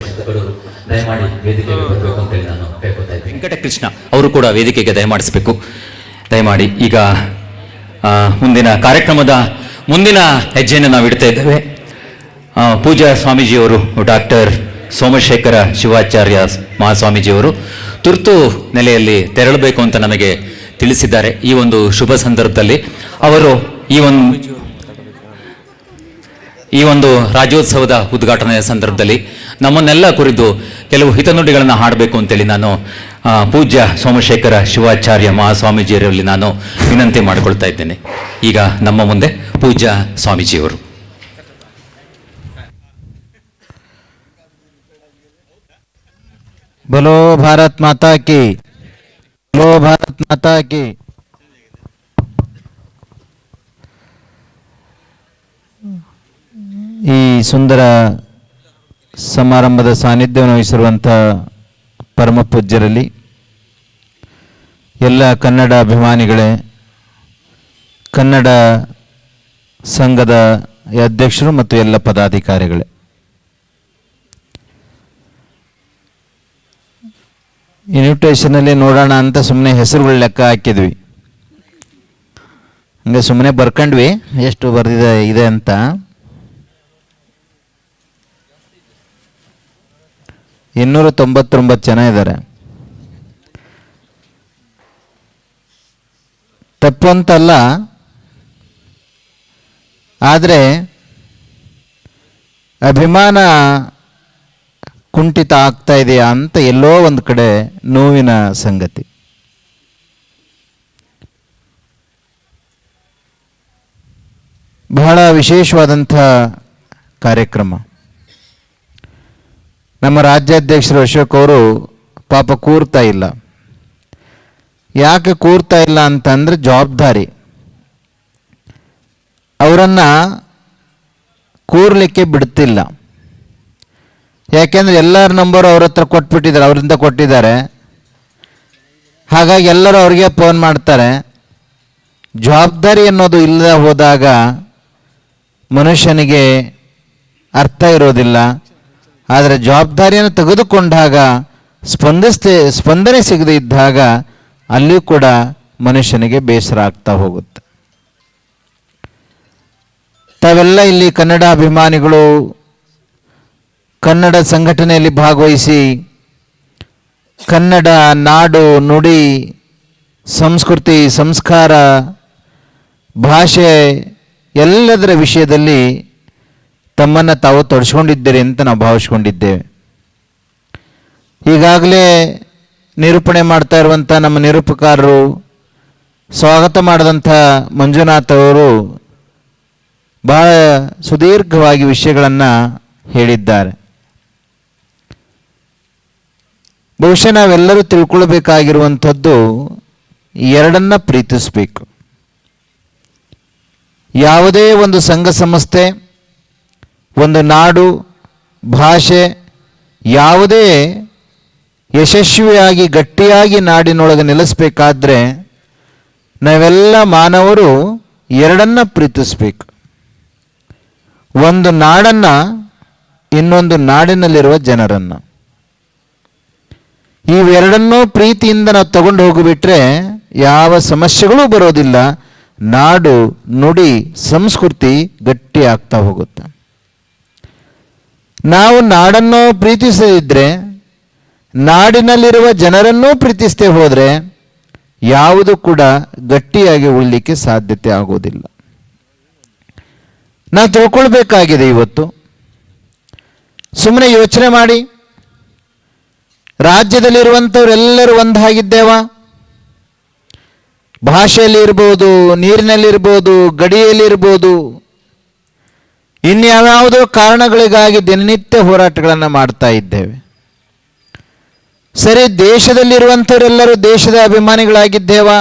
ಶಿಕ್ಷಕರು ದಯಮಾಡಿ ವೇದಿಕೆಗೆ ಬರಬೇಕು ಅಂತೇಳಿ ನಾನು ಕೇಳ್ಕೊತಾ ಇದ್ದೀನಿ. ವೆಂಕಟಕೃಷ್ಣ ಅವರು ಕೂಡ ವೇದಿಕೆಗೆ ದಯಮಾಡಿಸಬೇಕು. ದಯಮಾಡಿ ಈಗ ಮುಂದಿನ ಕಾರ್ಯಕ್ರಮದ ಮುಂದಿನ ಹೆಜ್ಜೆಯನ್ನು ನಾವು ಇಡ್ತಾ ಇದ್ದೇವೆ ಪೂಜಾ ಸ್ವಾಮೀಜಿಯವರು ಡಾಕ್ಟರ್ ಸೋಮಶೇಖರ ಶಿವಾಚಾರ್ಯ ಮಹಾಸ್ವಾಮೀಜಿಯವರು ತುರ್ತು ನೆಲೆಯಲ್ಲಿ ತೆರಳಬೇಕು ಅಂತ ನಮಗೆ ತಿಳಿಸಿದ್ದಾರೆ ಈ ಒಂದು ಶುಭ ಸಂದರ್ಭದಲ್ಲಿ. ಅವರು ಈ ಒಂದು ಈ ಒಂದು ರಾಜ್ಯೋತ್ಸವದ ಉದ್ಘಾಟನೆಯ ಸಂದರ್ಭದಲ್ಲಿ ನಮ್ಮನ್ನೆಲ್ಲ ಕುರಿತು ಕೆಲವು ಹಿತನುಡಿಗಳನ್ನು ಹಾಡಬೇಕು ಅಂತೇಳಿ ನಾನು ಪೂಜ್ಯ ಸೋಮಶೇಖರ ಶಿವಾಚಾರ್ಯ ಮಹಾಸ್ವಾಮೀಜಿಯವರಲ್ಲಿ ನಾನು ವಿನಂತಿ ಮಾಡಿಕೊಳ್ತಾ ಇದ್ದೇನೆ. ಈಗ ನಮ್ಮ ಮುಂದೆ ಪೂಜ್ಯ ಸ್ವಾಮೀಜಿಯವರು. बोलो भारत माता की बोलो भारत माता की ಈ ಸುಂದರ ಸಮಾರಂಭದ ಸಾನ್ನಿಧ್ಯವನ್ನು ವಹಿಸಿರುವಂಥ ಪರಮ ಪೂಜ್ಯರಲ್ಲಿ ಎಲ್ಲ ಕನ್ನಡ ಅಭಿಮಾನಿಗಳೇ ಕನ್ನಡ ಸಂಘದ ಅಧ್ಯಕ್ಷರು ಮತ್ತು ಎಲ್ಲ ಪದಾಧಿಕಾರಿಗಳೇ ಇನ್ವಿಟೇಷನಲ್ಲಿ ನೋಡೋಣ ಅಂತ ಸುಮ್ಮನೆ ಹೆಸರುಗಳು ಲೆಕ್ಕ ಹಾಕಿದ್ವಿ. ಹಂಗೆ ಸುಮ್ಮನೆ ಬರ್ಕೊಂಡ್ವಿ, ಎಷ್ಟು ಬರ್ದಿದೆ, ಇದೆ ಅಂತ. ಇನ್ನೂರ ತೊಂಬತ್ತೊಂಬತ್ತು ಜನ ಇದ್ದಾರೆ. ತಪ್ಪು ಅಂತಲ್ಲ. ಆದರೆ, ಅಭಿಮಾನ ಕುಂಠಿತ ಆಗ್ತಾ ಇದೆಯಾ ಅಂತ ಎಲ್ಲೋ ಒಂದು ಕಡೆ ನೋವಿನ ಸಂಗತಿ. ಬಹಳ ವಿಶೇಷವಾದಂಥ ಕಾರ್ಯಕ್ರಮ. ನಮ್ಮ ರಾಜ್ಯಾಧ್ಯಕ್ಷರು ಅಶೋಕ್ ಅವರು ಪಾಪ ಕೂರ್ತಾ ಇಲ್ಲ. ಯಾಕೆ ಕೂರ್ತಾ ಇಲ್ಲ ಅಂತಂದ್ರೆ ಜವಾಬ್ದಾರಿ. ಅವರನ್ನು ಕೂರ್ಲಿಕ್ಕೆ ಬಿಡ್ತಿಲ್ಲ. ಯಾಕೆಂದ್ರೆ ಎಲ್ಲರ ನಂಬರ್ ಅವ್ರ ಹತ್ರ ಕೊಟ್ಬಿಟ್ಟಿದ್ದಾರೆ, ಅವರಿಂದ ಕೊಟ್ಟಿದ್ದಾರೆ. ಹಾಗಾಗಿ ಎಲ್ಲರೂ ಅವ್ರಿಗೆ ಫೋನ್ ಮಾಡ್ತಾರೆ. ಜವಾಬ್ದಾರಿ ಅನ್ನೋದು ಇಲ್ಲದ ಹೋದಾಗ ಮನುಷ್ಯನಿಗೆ ಅರ್ಥ ಇರೋದಿಲ್ಲ. ಆದರೆ ಜವಾಬ್ದಾರಿಯನ್ನು ತೆಗೆದುಕೊಂಡಾಗ, ಸ್ಪಂದಿಸ್ತೆ, ಸ್ಪಂದನೆ ಸಿಗದೇ ಇದ್ದಾಗ ಅಲ್ಲಿಯೂ ಕೂಡ ಮನುಷ್ಯನಿಗೆ ಬೇಸರ ಆಗ್ತಾ ಹೋಗುತ್ತೆ. ತಾವೆಲ್ಲ ಇಲ್ಲಿ ಕನ್ನಡ ಅಭಿಮಾನಿಗಳು ಕನ್ನಡ ಸಂಘಟನೆಯಲ್ಲಿ ಭಾಗವಹಿಸಿ, ಕನ್ನಡ ನಾಡು ನುಡಿ, ಸಂಸ್ಕೃತಿ, ಸಂಸ್ಕಾರ, ಭಾಷೆ ಎಲ್ಲದರ ವಿಷಯದಲ್ಲಿ ತಮ್ಮನ್ನು ತಾವು ತೊಡಸ್ಕೊಂಡಿದ್ದೀರಿ ಅಂತ ನಾವು ಭಾವಿಸ್ಕೊಂಡಿದ್ದೇವೆ. ಈಗಾಗಲೇ ನಿರೂಪಣೆ ಮಾಡ್ತಾ ಇರುವಂಥ ನಮ್ಮ ನಿರೂಪಕಾರರು ಸ್ವಾಗತ ಮಾಡಿದಂಥ ಮಂಜುನಾಥ್ ಅವರು ಬಹಳ ಸುದೀರ್ಘವಾಗಿ ವಿಷಯಗಳನ್ನು ಹೇಳಿದ್ದಾರೆ. ಬಹುಶಃ ನಾವೆಲ್ಲರೂ ತಿಳ್ಕೊಳ್ಬೇಕಾಗಿರುವಂಥದ್ದು ಎರಡನ್ನ ಪ್ರೀತಿಸಬೇಕು. ಯಾವುದೇ ಒಂದು ಸಂಘ ಸಂಸ್ಥೆ, ಒಂದು ನಾಡು, ಭಾಷೆ, ಯಾವುದೇ ಯಶಸ್ವಿಯಾಗಿ, ಗಟ್ಟಿಯಾಗಿ ನಾಡಿನೊಳಗೆ ನೆಲೆಸಬೇಕಾದ್ರೆ ನಾವೆಲ್ಲ ಮಾನವರು ಎರಡನ್ನ ಪ್ರೀತಿಸಬೇಕು. ಒಂದು ನಾಡನ್ನು, ಇನ್ನೊಂದು ನಾಡಿನಲ್ಲಿರುವ ಜನರನ್ನು. ಇವೆರಡನ್ನೂ ಪ್ರೀತಿಯಿಂದ ನಾವು ತಗೊಂಡು ಹೋಗಿಬಿಟ್ರೆ ಯಾವ ಸಮಸ್ಯೆಗಳೂ ಬರೋದಿಲ್ಲ. ನಾಡು, ನುಡಿ, ಸಂಸ್ಕೃತಿ ಗಟ್ಟಿ ಆಗ್ತಾ ಹೋಗುತ್ತೆ. ನಾವು ನಾಡನ್ನು ಪ್ರೀತಿಸದಿದ್ರೆ, ನಾಡಿನಲ್ಲಿರುವ ಜನರನ್ನೂ ಪ್ರೀತಿಸದೆ ಹೋದರೆ ಯಾವುದು ಕೂಡ ಗಟ್ಟಿಯಾಗಿ ಉಳಿಲಿಕ್ಕೆ ಸಾಧ್ಯತೆ ಆಗೋದಿಲ್ಲ. ನಾವು ತಿಳ್ಕೊಳ್ಬೇಕಾಗಿದೆ ಇವತ್ತು. ಸುಮ್ಮನೆ ಯೋಚನೆ ಮಾಡಿ. ರಾಜ್ಯದಲ್ಲಿರುವಂಥವರೆಲ್ಲರೂ ಒಂದಾಗಿದ್ದೇವ? ಭಾಷೆಯಲ್ಲಿ ಇರ್ಬೋದು ನೀರಿನಲ್ಲಿರ್ಬೋದು, ಗಡಿಯಲ್ಲಿರ್ಬೋದು, ಇನ್ಯಾವ್ಯಾವುದೋ ಕಾರಣಗಳಿಗಾಗಿ ದಿನನಿತ್ಯ ಹೋರಾಟಗಳನ್ನು ಮಾಡ್ತಾ ಇದ್ದೇವೆ. ಸರಿ, ದೇಶದಲ್ಲಿರುವಂಥವರೆಲ್ಲರೂ ದೇಶದ ಅಭಿಮಾನಿಗಳಾಗಿದ್ದೇವಾ?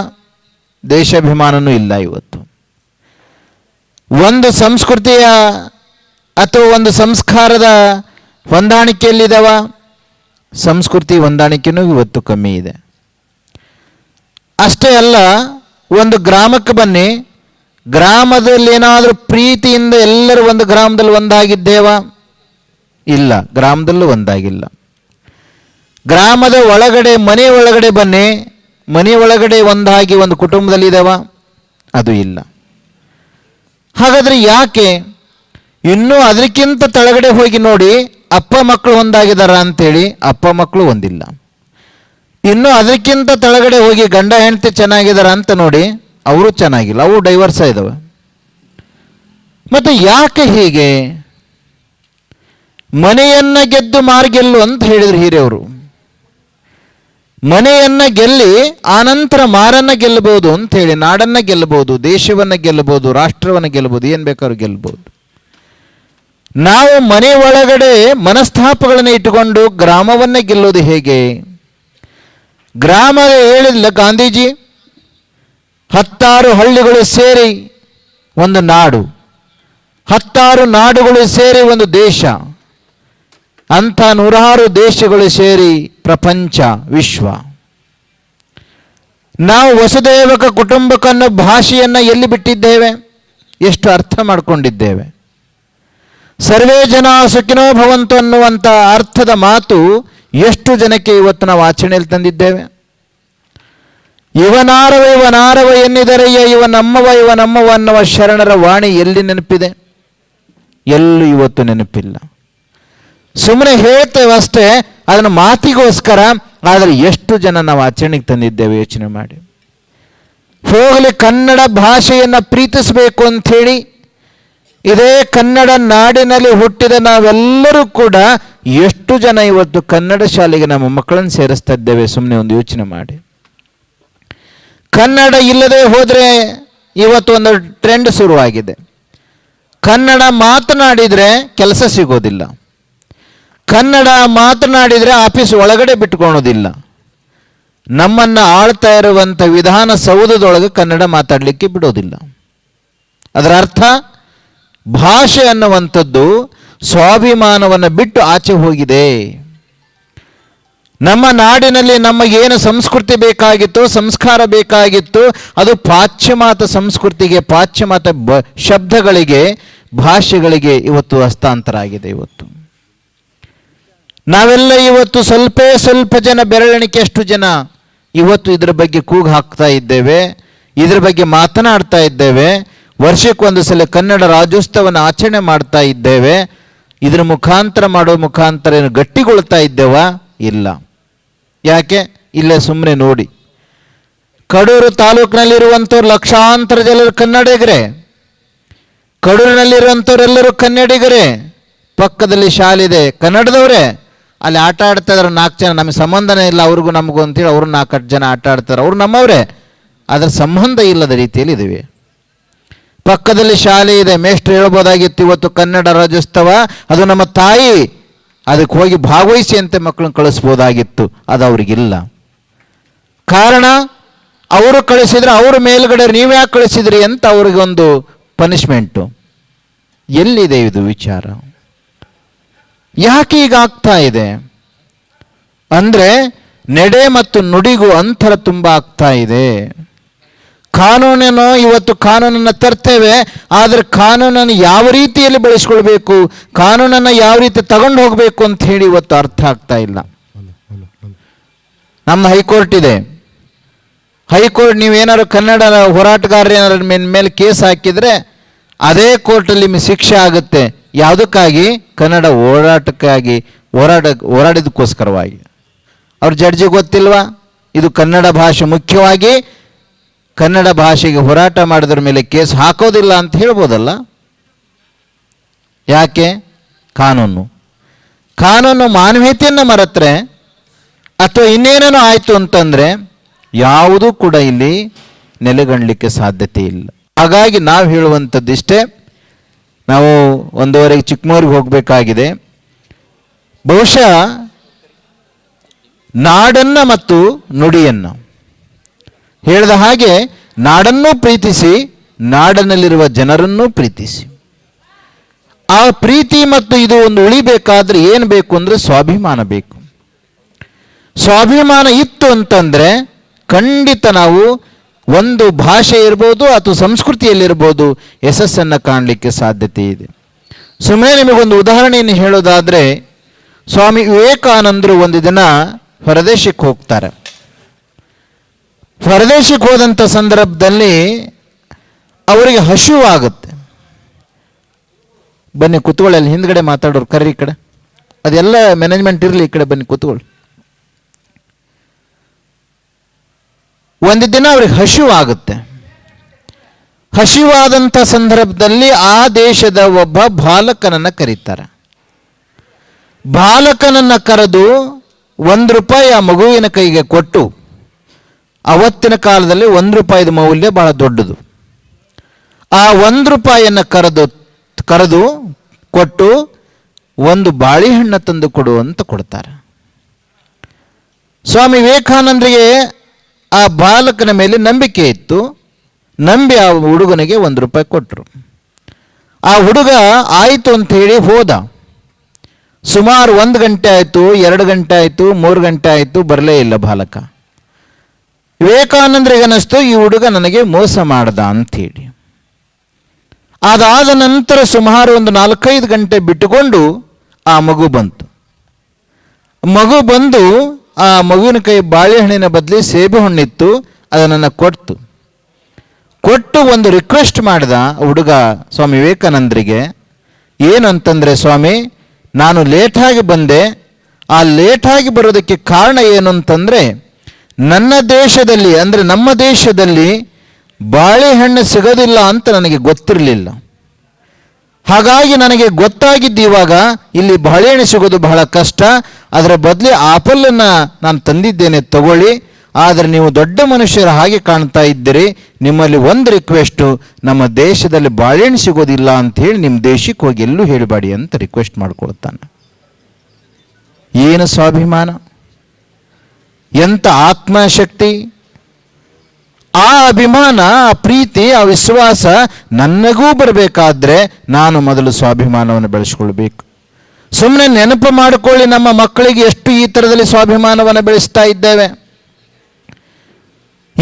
ದೇಶಾಭಿಮಾನನೂ ಇಲ್ಲ ಇವತ್ತು. ಒಂದು ಸಂಸ್ಕೃತಿಯ ಅಥವಾ ಒಂದು ಸಂಸ್ಕಾರದ ಹೊಂದಾಣಿಕೆಯಲ್ಲಿದ್ದಾವ ಸಂಸ್ಕೃತಿ ಹೊಂದಾಣಿಕೆನೂ ಇವತ್ತು ಕಮ್ಮಿ ಇದೆ. ಅಷ್ಟೇ ಅಲ್ಲ, ಒಂದು ಗ್ರಾಮಕ್ಕೆ ಬನ್ನಿ. ಗ್ರಾಮದಲ್ಲಿ ಏನಾದರೂ ಪ್ರೀತಿಯಿಂದ ಎಲ್ಲರೂ ಒಂದು ಗ್ರಾಮದಲ್ಲಿ ಒಂದಾಗಿದ್ದೇವಾ? ಇಲ್ಲ, ಗ್ರಾಮದಲ್ಲೂ ಒಂದಾಗಿಲ್ಲ. ಗ್ರಾಮದ ಒಳಗಡೆ, ಮನೆ ಒಳಗಡೆ ಬನ್ನಿ. ಮನೆ ಒಳಗಡೆ ಒಂದಾಗಿ ಒಂದು ಕುಟುಂಬದಲ್ಲಿ ಇದಾವ ಅದು ಇಲ್ಲ. ಹಾಗಾದರೆ ಯಾಕೆ? ಇನ್ನೂ ಅದಕ್ಕಿಂತ ತಳಗಡೆ ಹೋಗಿ ನೋಡಿ ಅಪ್ಪ ಮಕ್ಕಳು ಒಂದಾಗಿದ್ದಾರ ಅಂತೇಳಿ ಅಪ್ಪ ಮಕ್ಕಳು ಒಂದಿಲ್ಲ. ಇನ್ನು ಅದಕ್ಕಿಂತ ತಳಗಡೆ ಹೋಗಿ ಗಂಡ ಹೆಂಡತಿ ಚೆನ್ನಾಗಿದಾರ ಅಂತ ನೋಡಿ ಅವರು ಚೆನ್ನಾಗಿಲ್ಲ ಅವು ಡೈವರ್ಸ್ ಇದಾವೆ ಮತ್ತೆ ಯಾಕೆ ಹೀಗೆ? ಮನೆಯನ್ನ ಗೆದ್ದು ಮಾರ್ಗೆಲ್ಲು ಅಂತ ಹೇಳಿದ್ರು ಹಿರಿಯವರು. ಮನೆಯನ್ನ ಗೆಲ್ಲಿ ಆನಂತರ ಮಾರನ್ನ ಗೆಲ್ಲಬಹುದು ಅಂತ ಹೇಳಿ, ನಾಡನ್ನ ಗೆಲ್ಲಬಹುದು, ದೇಶವನ್ನ ಗೆಲ್ಲಬಹುದು, ರಾಷ್ಟ್ರವನ್ನ ಗೆಲ್ಲಬಹುದು, ಏನ್ ಬೇಕಾದ್ರೂ ಗೆಲ್ಲಬಹುದು. ನಾವು ಮನೆ ಒಳಗಡೆ ಮನಸ್ತಾಪಗಳನ್ನು ಇಟ್ಟುಕೊಂಡು ಗ್ರಾಮವನ್ನ ಗೆಲ್ಲೋದು ಹೇಗೆ? ಗ್ರಾಮ ಹೇಳಿಲ್ಲ ಗಾಂಧೀಜಿ, ಹತ್ತಾರು ಹಳ್ಳಿಗಳು ಸೇರಿ ಒಂದು ನಾಡು, ಹತ್ತಾರು ನಾಡುಗಳು ಸೇರಿ ಒಂದು ದೇಶ, ಅಂಥ ನೂರಾರು ದೇಶಗಳು ಸೇರಿ ಪ್ರಪಂಚ, ವಿಶ್ವ. ನಾವು ವಸುದೇವಕ ಕುಟುಂಬಕ್ಕನ್ನು ಭಾಷೆಯನ್ನು ಎಲ್ಲಿ ಬಿಟ್ಟಿದ್ದೇವೆ? ಎಷ್ಟು ಅರ್ಥ ಮಾಡಿಕೊಂಡಿದ್ದೇವೆ? ಸರ್ವೇ ಜನ ಸುಖಿನೋ ಭವಂತು ಅನ್ನುವಂಥ ಅರ್ಥದ ಮಾತು ಎಷ್ಟು ಜನಕ್ಕೆ ಇವತ್ತು ನಾವು ಆಚರಣೆಯಲ್ಲಿ ತಂದಿದ್ದೇವೆ? ಇವನಾರವ ಇವನಾರವ ಎನ್ನಿದರಯ್ಯ ಇವ ನಮ್ಮವ ಇವ ನಮ್ಮವ ಅನ್ನುವ ಶರಣರ ವಾಣಿ ಎಲ್ಲಿ ನೆನಪಿದೆ? ಎಲ್ಲೂ ಇವತ್ತು ನೆನಪಿಲ್ಲ. ಸುಮ್ಮನೆ ಹೇಳ್ತೇವೆ ಅಷ್ಟೇ, ಅದನ್ನು ಮಾತಿಗೋಸ್ಕರ, ಆದರೆ ಎಷ್ಟು ಜನ ನಾವು ಆಚರಣೆಗೆ ತಂದಿದ್ದೇವೆ ಯೋಚನೆ ಮಾಡಿ. ಹೋಗಲಿ ಕನ್ನಡ ಭಾಷೆಯನ್ನು ಪ್ರೀತಿಸಬೇಕು ಅಂಥೇಳಿ ಇದೇ ಕನ್ನಡ ನಾಡಿನಲ್ಲಿ ಹುಟ್ಟಿದ ನಾವೆಲ್ಲರೂ ಕೂಡ ಎಷ್ಟು ಜನ ಇವತ್ತು ಕನ್ನಡ ಶಾಲೆಗೆ ನಮ್ಮ ಮಕ್ಕಳನ್ನು ಸೇರಿಸ್ತಾ ಇದ್ದೇವೆ? ಸುಮ್ಮನೆ ಒಂದು ಯೋಚನೆ ಮಾಡಿ. ಕನ್ನಡ ಇಲ್ಲದೆ ಹೋದರೆ ಇವತ್ತು ಒಂದು ಟ್ರೆಂಡ್ ಶುರುವಾಗಿದೆ. ಕನ್ನಡ ಮಾತನಾಡಿದರೆ ಕೆಲಸ ಸಿಗೋದಿಲ್ಲ. ಕನ್ನಡ ಮಾತನಾಡಿದರೆ ಆಫೀಸ್ ಒಳಗಡೆ ಬಿಟ್ಕೊಳೋದಿಲ್ಲ ನಮ್ಮನ್ನು ಆಳ್ತಾ ಇರುವಂಥ ವಿಧಾನಸೌಧದೊಳಗೆ ಕನ್ನಡ ಮಾತಾಡಲಿಕ್ಕೆ ಬಿಡೋದಿಲ್ಲ. ಅದರ ಅರ್ಥ? ಭಾಷೆ ಅನ್ನುವಂಥದ್ದು ಸ್ವಾಭಿಮಾನವನ್ನು ಬಿಟ್ಟು ಆಚೆ ಹೋಗಿದೆ. ನಮ್ಮ ನಾಡಿನಲ್ಲಿ ನಮಗೇನು ಸಂಸ್ಕೃತಿ ಬೇಕಾಗಿತ್ತು, ಸಂಸ್ಕಾರ ಬೇಕಾಗಿತ್ತು, ಅದು ಪಾಶ್ಚಿಮಾತ ಸಂಸ್ಕೃತಿಗೆ ಪಾಶ್ಚಿಮಾತ ಬ, ಶಬ್ದಗಳಿಗೆ, ಭಾಷೆಗಳಿಗೆ ಇವತ್ತು ಹಸ್ತಾಂತರ ಆಗಿದೆ ಇವತ್ತು. ನಾವೆಲ್ಲ ಇವತ್ತು ಸ್ವಲ್ಪ ಸ್ವಲ್ಪ ಜನ ಬೆರಳೆಣಿಕೆಯಷ್ಟು ಜನ ಇವತ್ತು ಇದರ ಬಗ್ಗೆ ಕೂಗು ಹಾಕ್ತಾ ಇದ್ದೇವೆ, ಇದರ ಬಗ್ಗೆ ಮಾತನಾಡ್ತಾ ಇದ್ದೇವೆ ವರ್ಷಕ್ಕೊಂದು ಸಲ ಕನ್ನಡ ರಾಜ್ಯೋತ್ಸವನ ಆಚರಣೆ ಮಾಡ್ತಾ ಇದ್ದೇವೆ. ಇದರ ಮುಖಾಂತರ ಮಾಡೋ ಮುಖಾಂತರ ಏನು ಗಟ್ಟಿಗೊಳ್ತಾ ಇದ್ದೇವ? ಇಲ್ಲ. ಯಾಕೆ? ಇಲ್ಲೇ ಸುಮ್ಮನೆ ನೋಡಿ. ಕಡೂರು ತಾಲೂಕಿನಲ್ಲಿರುವಂಥವ್ರು ಲಕ್ಷಾಂತರ ಜನರು ಕನ್ನಡಿಗರೇ. ಕಡೂರಿನಲ್ಲಿರುವಂಥವ್ರೆಲ್ಲರೂ ಕನ್ನಡಿಗರೇ. ಪಕ್ಕದಲ್ಲಿ ಶಾಲೆ ಇದೆ, ಕನ್ನಡದವರೇ. ಅಲ್ಲಿ ಆಟ ಆಡ್ತಾ ಇದಾರೆ ನಾಲ್ಕು ಜನ. ನಮಗೆ ಸಂಬಂಧನೇ ಇಲ್ಲ, ಅವ್ರಿಗೂ ನಮಗೂ ಅಂತೇಳಿ ಅವರು ನಾಲ್ಕು ಜನ ಆಟ ಆಡ್ತಾರೆ ಅವ್ರು ನಮ್ಮವರೇ. ಅದರ ಸಂಬಂಧ ಇಲ್ಲದ ರೀತಿಯಲ್ಲಿ ಇದ್ದೀವಿ. ಪಕ್ಕದಲ್ಲಿ ಶಾಲೆ ಇದೆ. ಮೇಷ್ಟ್ರು ಹೇಳ್ಬೋದಾಗಿತ್ತು ಇವತ್ತು ಕನ್ನಡ ರಾಜ್ಯೋತ್ಸವ. ಅದು ನಮ್ಮ ತಾಯಿ. ಅದಕ್ಕೆ ಹೋಗಿ ಭಾಗವಹಿಸಿ ಅಂತ ಮಕ್ಕಳನ್ನ ಕಳಿಸ್ಬೋದಾಗಿತ್ತು. ಅದು ಅವ್ರಿಗಿಲ್ಲ. ಕಾರಣ, ಅವರು ಕಳಿಸಿದ್ರೆ ಅವ್ರ ಮೇಲ್ಗಡೆ ನೀವು ಯಾಕೆ ಕಳಿಸಿದ್ರಿ ಅಂತ ಅವ್ರಿಗೊಂದು ಪನಿಷ್ಮೆಂಟು ಎಲ್ಲಿದೆ ಇದು ವಿಚಾರ? ಯಾಕೆ ಈಗ ಆಗ್ತಾ ಇದೆ? ಅಂದ್ರೆ ನಡೆ ಮತ್ತು ನುಡಿಗೂ ಅಂತರ ತುಂಬ ಆಗ್ತಾ ಇದೆ. ಕಾನೂನನ್ನು ಇವತ್ತು ಕಾನೂನನ್ನು ತರ್ತೇವೆ, ಆದರೆ ಕಾನೂನನ್ನು ಯಾವ ರೀತಿಯಲ್ಲಿ ಬಳಸ್ಕೊಳ್ಬೇಕು, ಕಾನೂನನ್ನು ಯಾವ ರೀತಿ ತಗೊಂಡು ಹೋಗಬೇಕು ಅಂತ ಹೇಳಿ ಇವತ್ತು ಅರ್ಥ ಆಗ್ತಾ ಇಲ್ಲ. ನಮ್ಮ ಹೈಕೋರ್ಟ್ ಇದೆ. ಹೈಕೋರ್ಟ್ ನೀವೇನಾದ್ರು ಕನ್ನಡ ಹೋರಾಟಗಾರರು ಮೇಲೆ ಕೇಸ್ ಹಾಕಿದ್ರೆ ಅದೇ ಕೋರ್ಟಲ್ಲಿ ನಿಮಗೆ ಶಿಕ್ಷೆ ಆಗುತ್ತೆ. ಯಾವುದಕ್ಕಾಗಿ? ಕನ್ನಡ ಹೋರಾಟಕ್ಕಾಗಿ, ಹೋರಾಟ ಹೋರಾಡಿದಕ್ಕೋಸ್ಕರವಾಗಿ ಅವ್ರ ಜಡ್ಜಿಗೆ ಗೊತ್ತಿಲ್ವಾ? ಇದು ಕನ್ನಡ ಭಾಷೆ ಮುಖ್ಯವಾಗಿ ಕನ್ನಡ ಭಾಷೆಗೆ ಹೋರಾಟ ಮಾಡಿದ್ರ ಮೇಲೆ ಕೇಸ್ ಹಾಕೋದಿಲ್ಲ ಅಂತ ಹೇಳ್ಬೋದಲ್ಲ? ಯಾಕೆ? ಕಾನೂನು. ಕಾನೂನು ಮಾನವೀಯತೆಯನ್ನು ಮರೆತ್ರೆ ಅಥವಾ ಇನ್ನೇನೇನೋ ಆಯಿತು ಅಂತಂದರೆ ಯಾವುದೂ ಕೂಡ ಇಲ್ಲಿ ನೆಲೆಗಣ್ಲಿಕ್ಕೆ ಸಾಧ್ಯತೆ ಇಲ್ಲ. ಹಾಗಾಗಿ ನಾವು ಹೇಳುವಂಥದ್ದಿಷ್ಟೇ ನಾವು ಒಂದೂವರೆಗೆ ಚಿಕ್ಕಮೂರಿಗೆ ಹೋಗಬೇಕಾಗಿದೆ. ಬಹುಶಃ ನಾಡನ್ನು ಮತ್ತು ನುಡಿಯನ್ನು ಹೇಳಿದ ಹಾಗೆ ನಾಡನ್ನೂ ಪ್ರೀತಿಸಿ, ನಾಡನಲ್ಲಿರುವ ಜನರನ್ನೂ ಪ್ರೀತಿಸಿ. ಆ ಪ್ರೀತಿ ಮತ್ತು ಇದು ಒಂದು ಉಳಿಬೇಕಾದ್ರೆ ಏನು ಬೇಕು ಅಂದರೆ ಸ್ವಾಭಿಮಾನ ಬೇಕು. ಸ್ವಾಭಿಮಾನ ಇತ್ತು ಅಂತಂದ್ರೆ ಖಂಡಿತ ನಾವು ಒಂದು ಭಾಷೆ ಇರ್ಬೋದು ಅಥವಾ ಸಂಸ್ಕೃತಿಯಲ್ಲಿರ್ಬೋದು ಯಶಸ್ಸನ್ನು ಕಾಣಲಿಕ್ಕೆ ಸಾಧ್ಯತೆ ಇದೆ. ಸುಮ್ಮನೆ ನಿಮಗೊಂದು ಉದಾಹರಣೆಯನ್ನು ಹೇಳೋದಾದರೆ, ಸ್ವಾಮಿ ವಿವೇಕಾನಂದರು ಒಂದು ದಿನ ಹೊರದೇಶಕ್ಕೆ ಹೋಗ್ತಾರೆ. ಹೊರದೇಶಕ್ಕೆ ಹೋದಂಥ ಸಂದರ್ಭದಲ್ಲಿ ಅವರಿಗೆ ಹಸಿವಾಗುತ್ತೆ ಬನ್ನಿ ಕುತ್ಕೊಳ್ಳಿ, ಅಲ್ಲಿ ಹಿಂದ್ಗಡೆ ಮಾತಾಡೋರು, ಕರ್ರಿ ಈ ಕಡೆ. ಅದೆಲ್ಲ ಮ್ಯಾನೇಜ್ಮೆಂಟ್ ಇರಲಿ ಈ ಕಡೆ ಬನ್ನಿ ಕೂತ್ಕೊಳ್ಳಿ. ಒಂದು ದಿನ ಅವ್ರಿಗೆ ಹಸಿವಾಗುತ್ತೆ ಹಸಿವಾದಂಥ ಸಂದರ್ಭದಲ್ಲಿ ಆ ದೇಶದ ಒಬ್ಬ ಬಾಲಕನನ್ನು ಕರೀತಾರೆ. ಬಾಲಕನನ್ನು ಕರೆದು ಒಂದು ರೂಪಾಯಿ ಆ ಮಗುವಿನ ಕೈಗೆ ಕೊಟ್ಟು ಅವತ್ತಿನ ಕಾಲದಲ್ಲಿ ಒಂದು ರೂಪಾಯಿದ ಮೌಲ್ಯ ಬಹಳ ದೊಡ್ಡದು. ಆ ಒಂದು ರೂಪಾಯಿಯನ್ನು ಕರೆದು ಕರೆದು ಕೊಟ್ಟು ಒಂದು ಬಾಳೆಹಣ್ಣು ತಂದು ಕೊಡು ಅಂತ ಕೊಡ್ತಾರೆ. ಸ್ವಾಮಿ ವಿವೇಕಾನಂದರಿಗೆ ಆ ಬಾಲಕನ ಮೇಲೆ ನಂಬಿಕೆ ಇತ್ತು. ನಂಬಿ ಆ ಹುಡುಗನಿಗೆ ಒಂದು ರೂಪಾಯಿ ಕೊಟ್ಟರು ಆ ಹುಡುಗ ಆಯಿತು ಅಂತ ಹೇಳಿ ಹೋದ. ಸುಮಾರು ಒಂದು ಗಂಟೆ ಆಯಿತು, ಎರಡು ಗಂಟೆ ಆಯಿತು, ಮೂರು ಗಂಟೆ ಆಯಿತು, ಬರಲೇ ಇಲ್ಲ ಬಾಲಕ. ವಿವೇಕಾನಂದರಿಗೆ ಅನ್ನಿಸ್ತು ಈ ಹುಡುಗ ನನಗೆ ಮೋಸ ಮಾಡ್ದ ಅಂಥೇಳಿ. ಅದಾದ ನಂತರ ಸುಮಾರು ಒಂದು ನಾಲ್ಕೈದು ಗಂಟೆ ಬಿಟ್ಟುಕೊಂಡು ಆ ಮಗು ಬಂತು. ಮಗು ಬಂದು ಆ ಮಗುವಿನ ಕೈ ಬಾಳೆಹಣ್ಣಿನ ಬದಲಿ ಸೇಬು ಹಣ್ಣಿತ್ತು ಅದನ್ನು ಕೊಟ್ಟು. ಕೊಟ್ಟು ಒಂದು ರಿಕ್ವೆಸ್ಟ್ ಮಾಡಿದ ಹುಡುಗ ಸ್ವಾಮಿ ವಿವೇಕಾನಂದರಿಗೆ, ಏನು ಸ್ವಾಮಿ, ನಾನು ಲೇಟಾಗಿ ಬಂದೆ. ಆ ಲೇಟಾಗಿ ಬರೋದಕ್ಕೆ ಕಾರಣ ಏನು ಅಂತಂದರೆ ನನ್ನ ದೇಶದಲ್ಲಿ, ಅಂದರೆ ನಮ್ಮ ದೇಶದಲ್ಲಿ ಬಾಳೆಹಣ್ಣು ಸಿಗೋದಿಲ್ಲ ಅಂತ ನನಗೆ ಗೊತ್ತಿರಲಿಲ್ಲ. ಹಾಗಾಗಿ ನನಗೆ ಗೊತ್ತಾಗಿದ್ದು ಇವಾಗ ಇಲ್ಲಿ ಬಾಳೆಹಣ್ಣು ಸಿಗೋದು ಬಹಳ ಕಷ್ಟ. ಅದರ ಬದಲಿ ಆಪಲನ್ನು ನಾನು ತಂದಿದ್ದೇನೆ, ತಗೊಳ್ಳಿ. ಆದರೆ ನೀವು ದೊಡ್ಡ ಮನುಷ್ಯರ ಹಾಗೆ ಕಾಣ್ತಾ ಇದ್ದೀರಿ. ನಿಮ್ಮಲ್ಲಿ ಒಂದು ರಿಕ್ವೆಸ್ಟು ನಮ್ಮ ದೇಶದಲ್ಲಿ ಬಾಳೆಹಣ್ಣು ಸಿಗೋದಿಲ್ಲ ಅಂತ ಹೇಳಿ ನಿಮ್ಮ ದೇಶಕ್ಕೆ ಹೋಗಿ ಎಲ್ಲೂ ಹೇಳಬೇಡಿ ಅಂತ ರಿಕ್ವೆಸ್ಟ್ ಮಾಡ್ಕೊಳ್ತಾನೆ. ಏನು ಸ್ವಾಭಿಮಾನ? ಎಂಥ ಆತ್ಮಶಕ್ತಿ? ಆ ಅಭಿಮಾನ, ಆ ಪ್ರೀತಿ, ಆ ವಿಶ್ವಾಸ ನನಗೂ ಬರಬೇಕಾದ್ರೆ ನಾನು ಮೊದಲು ಸ್ವಾಭಿಮಾನವನ್ನು ಬೆಳೆಸ್ಕೊಳ್ಬೇಕು. ಸುಮ್ಮನೆ ನೆನಪು ಮಾಡಿಕೊಳ್ಳಿ ನಮ್ಮ ಮಕ್ಕಳಿಗೆ ಎಷ್ಟು ಈ ಥರದಲ್ಲಿ ಸ್ವಾಭಿಮಾನವನ್ನು ಬೆಳೆಸ್ತಾ ಇದ್ದೇವೆ.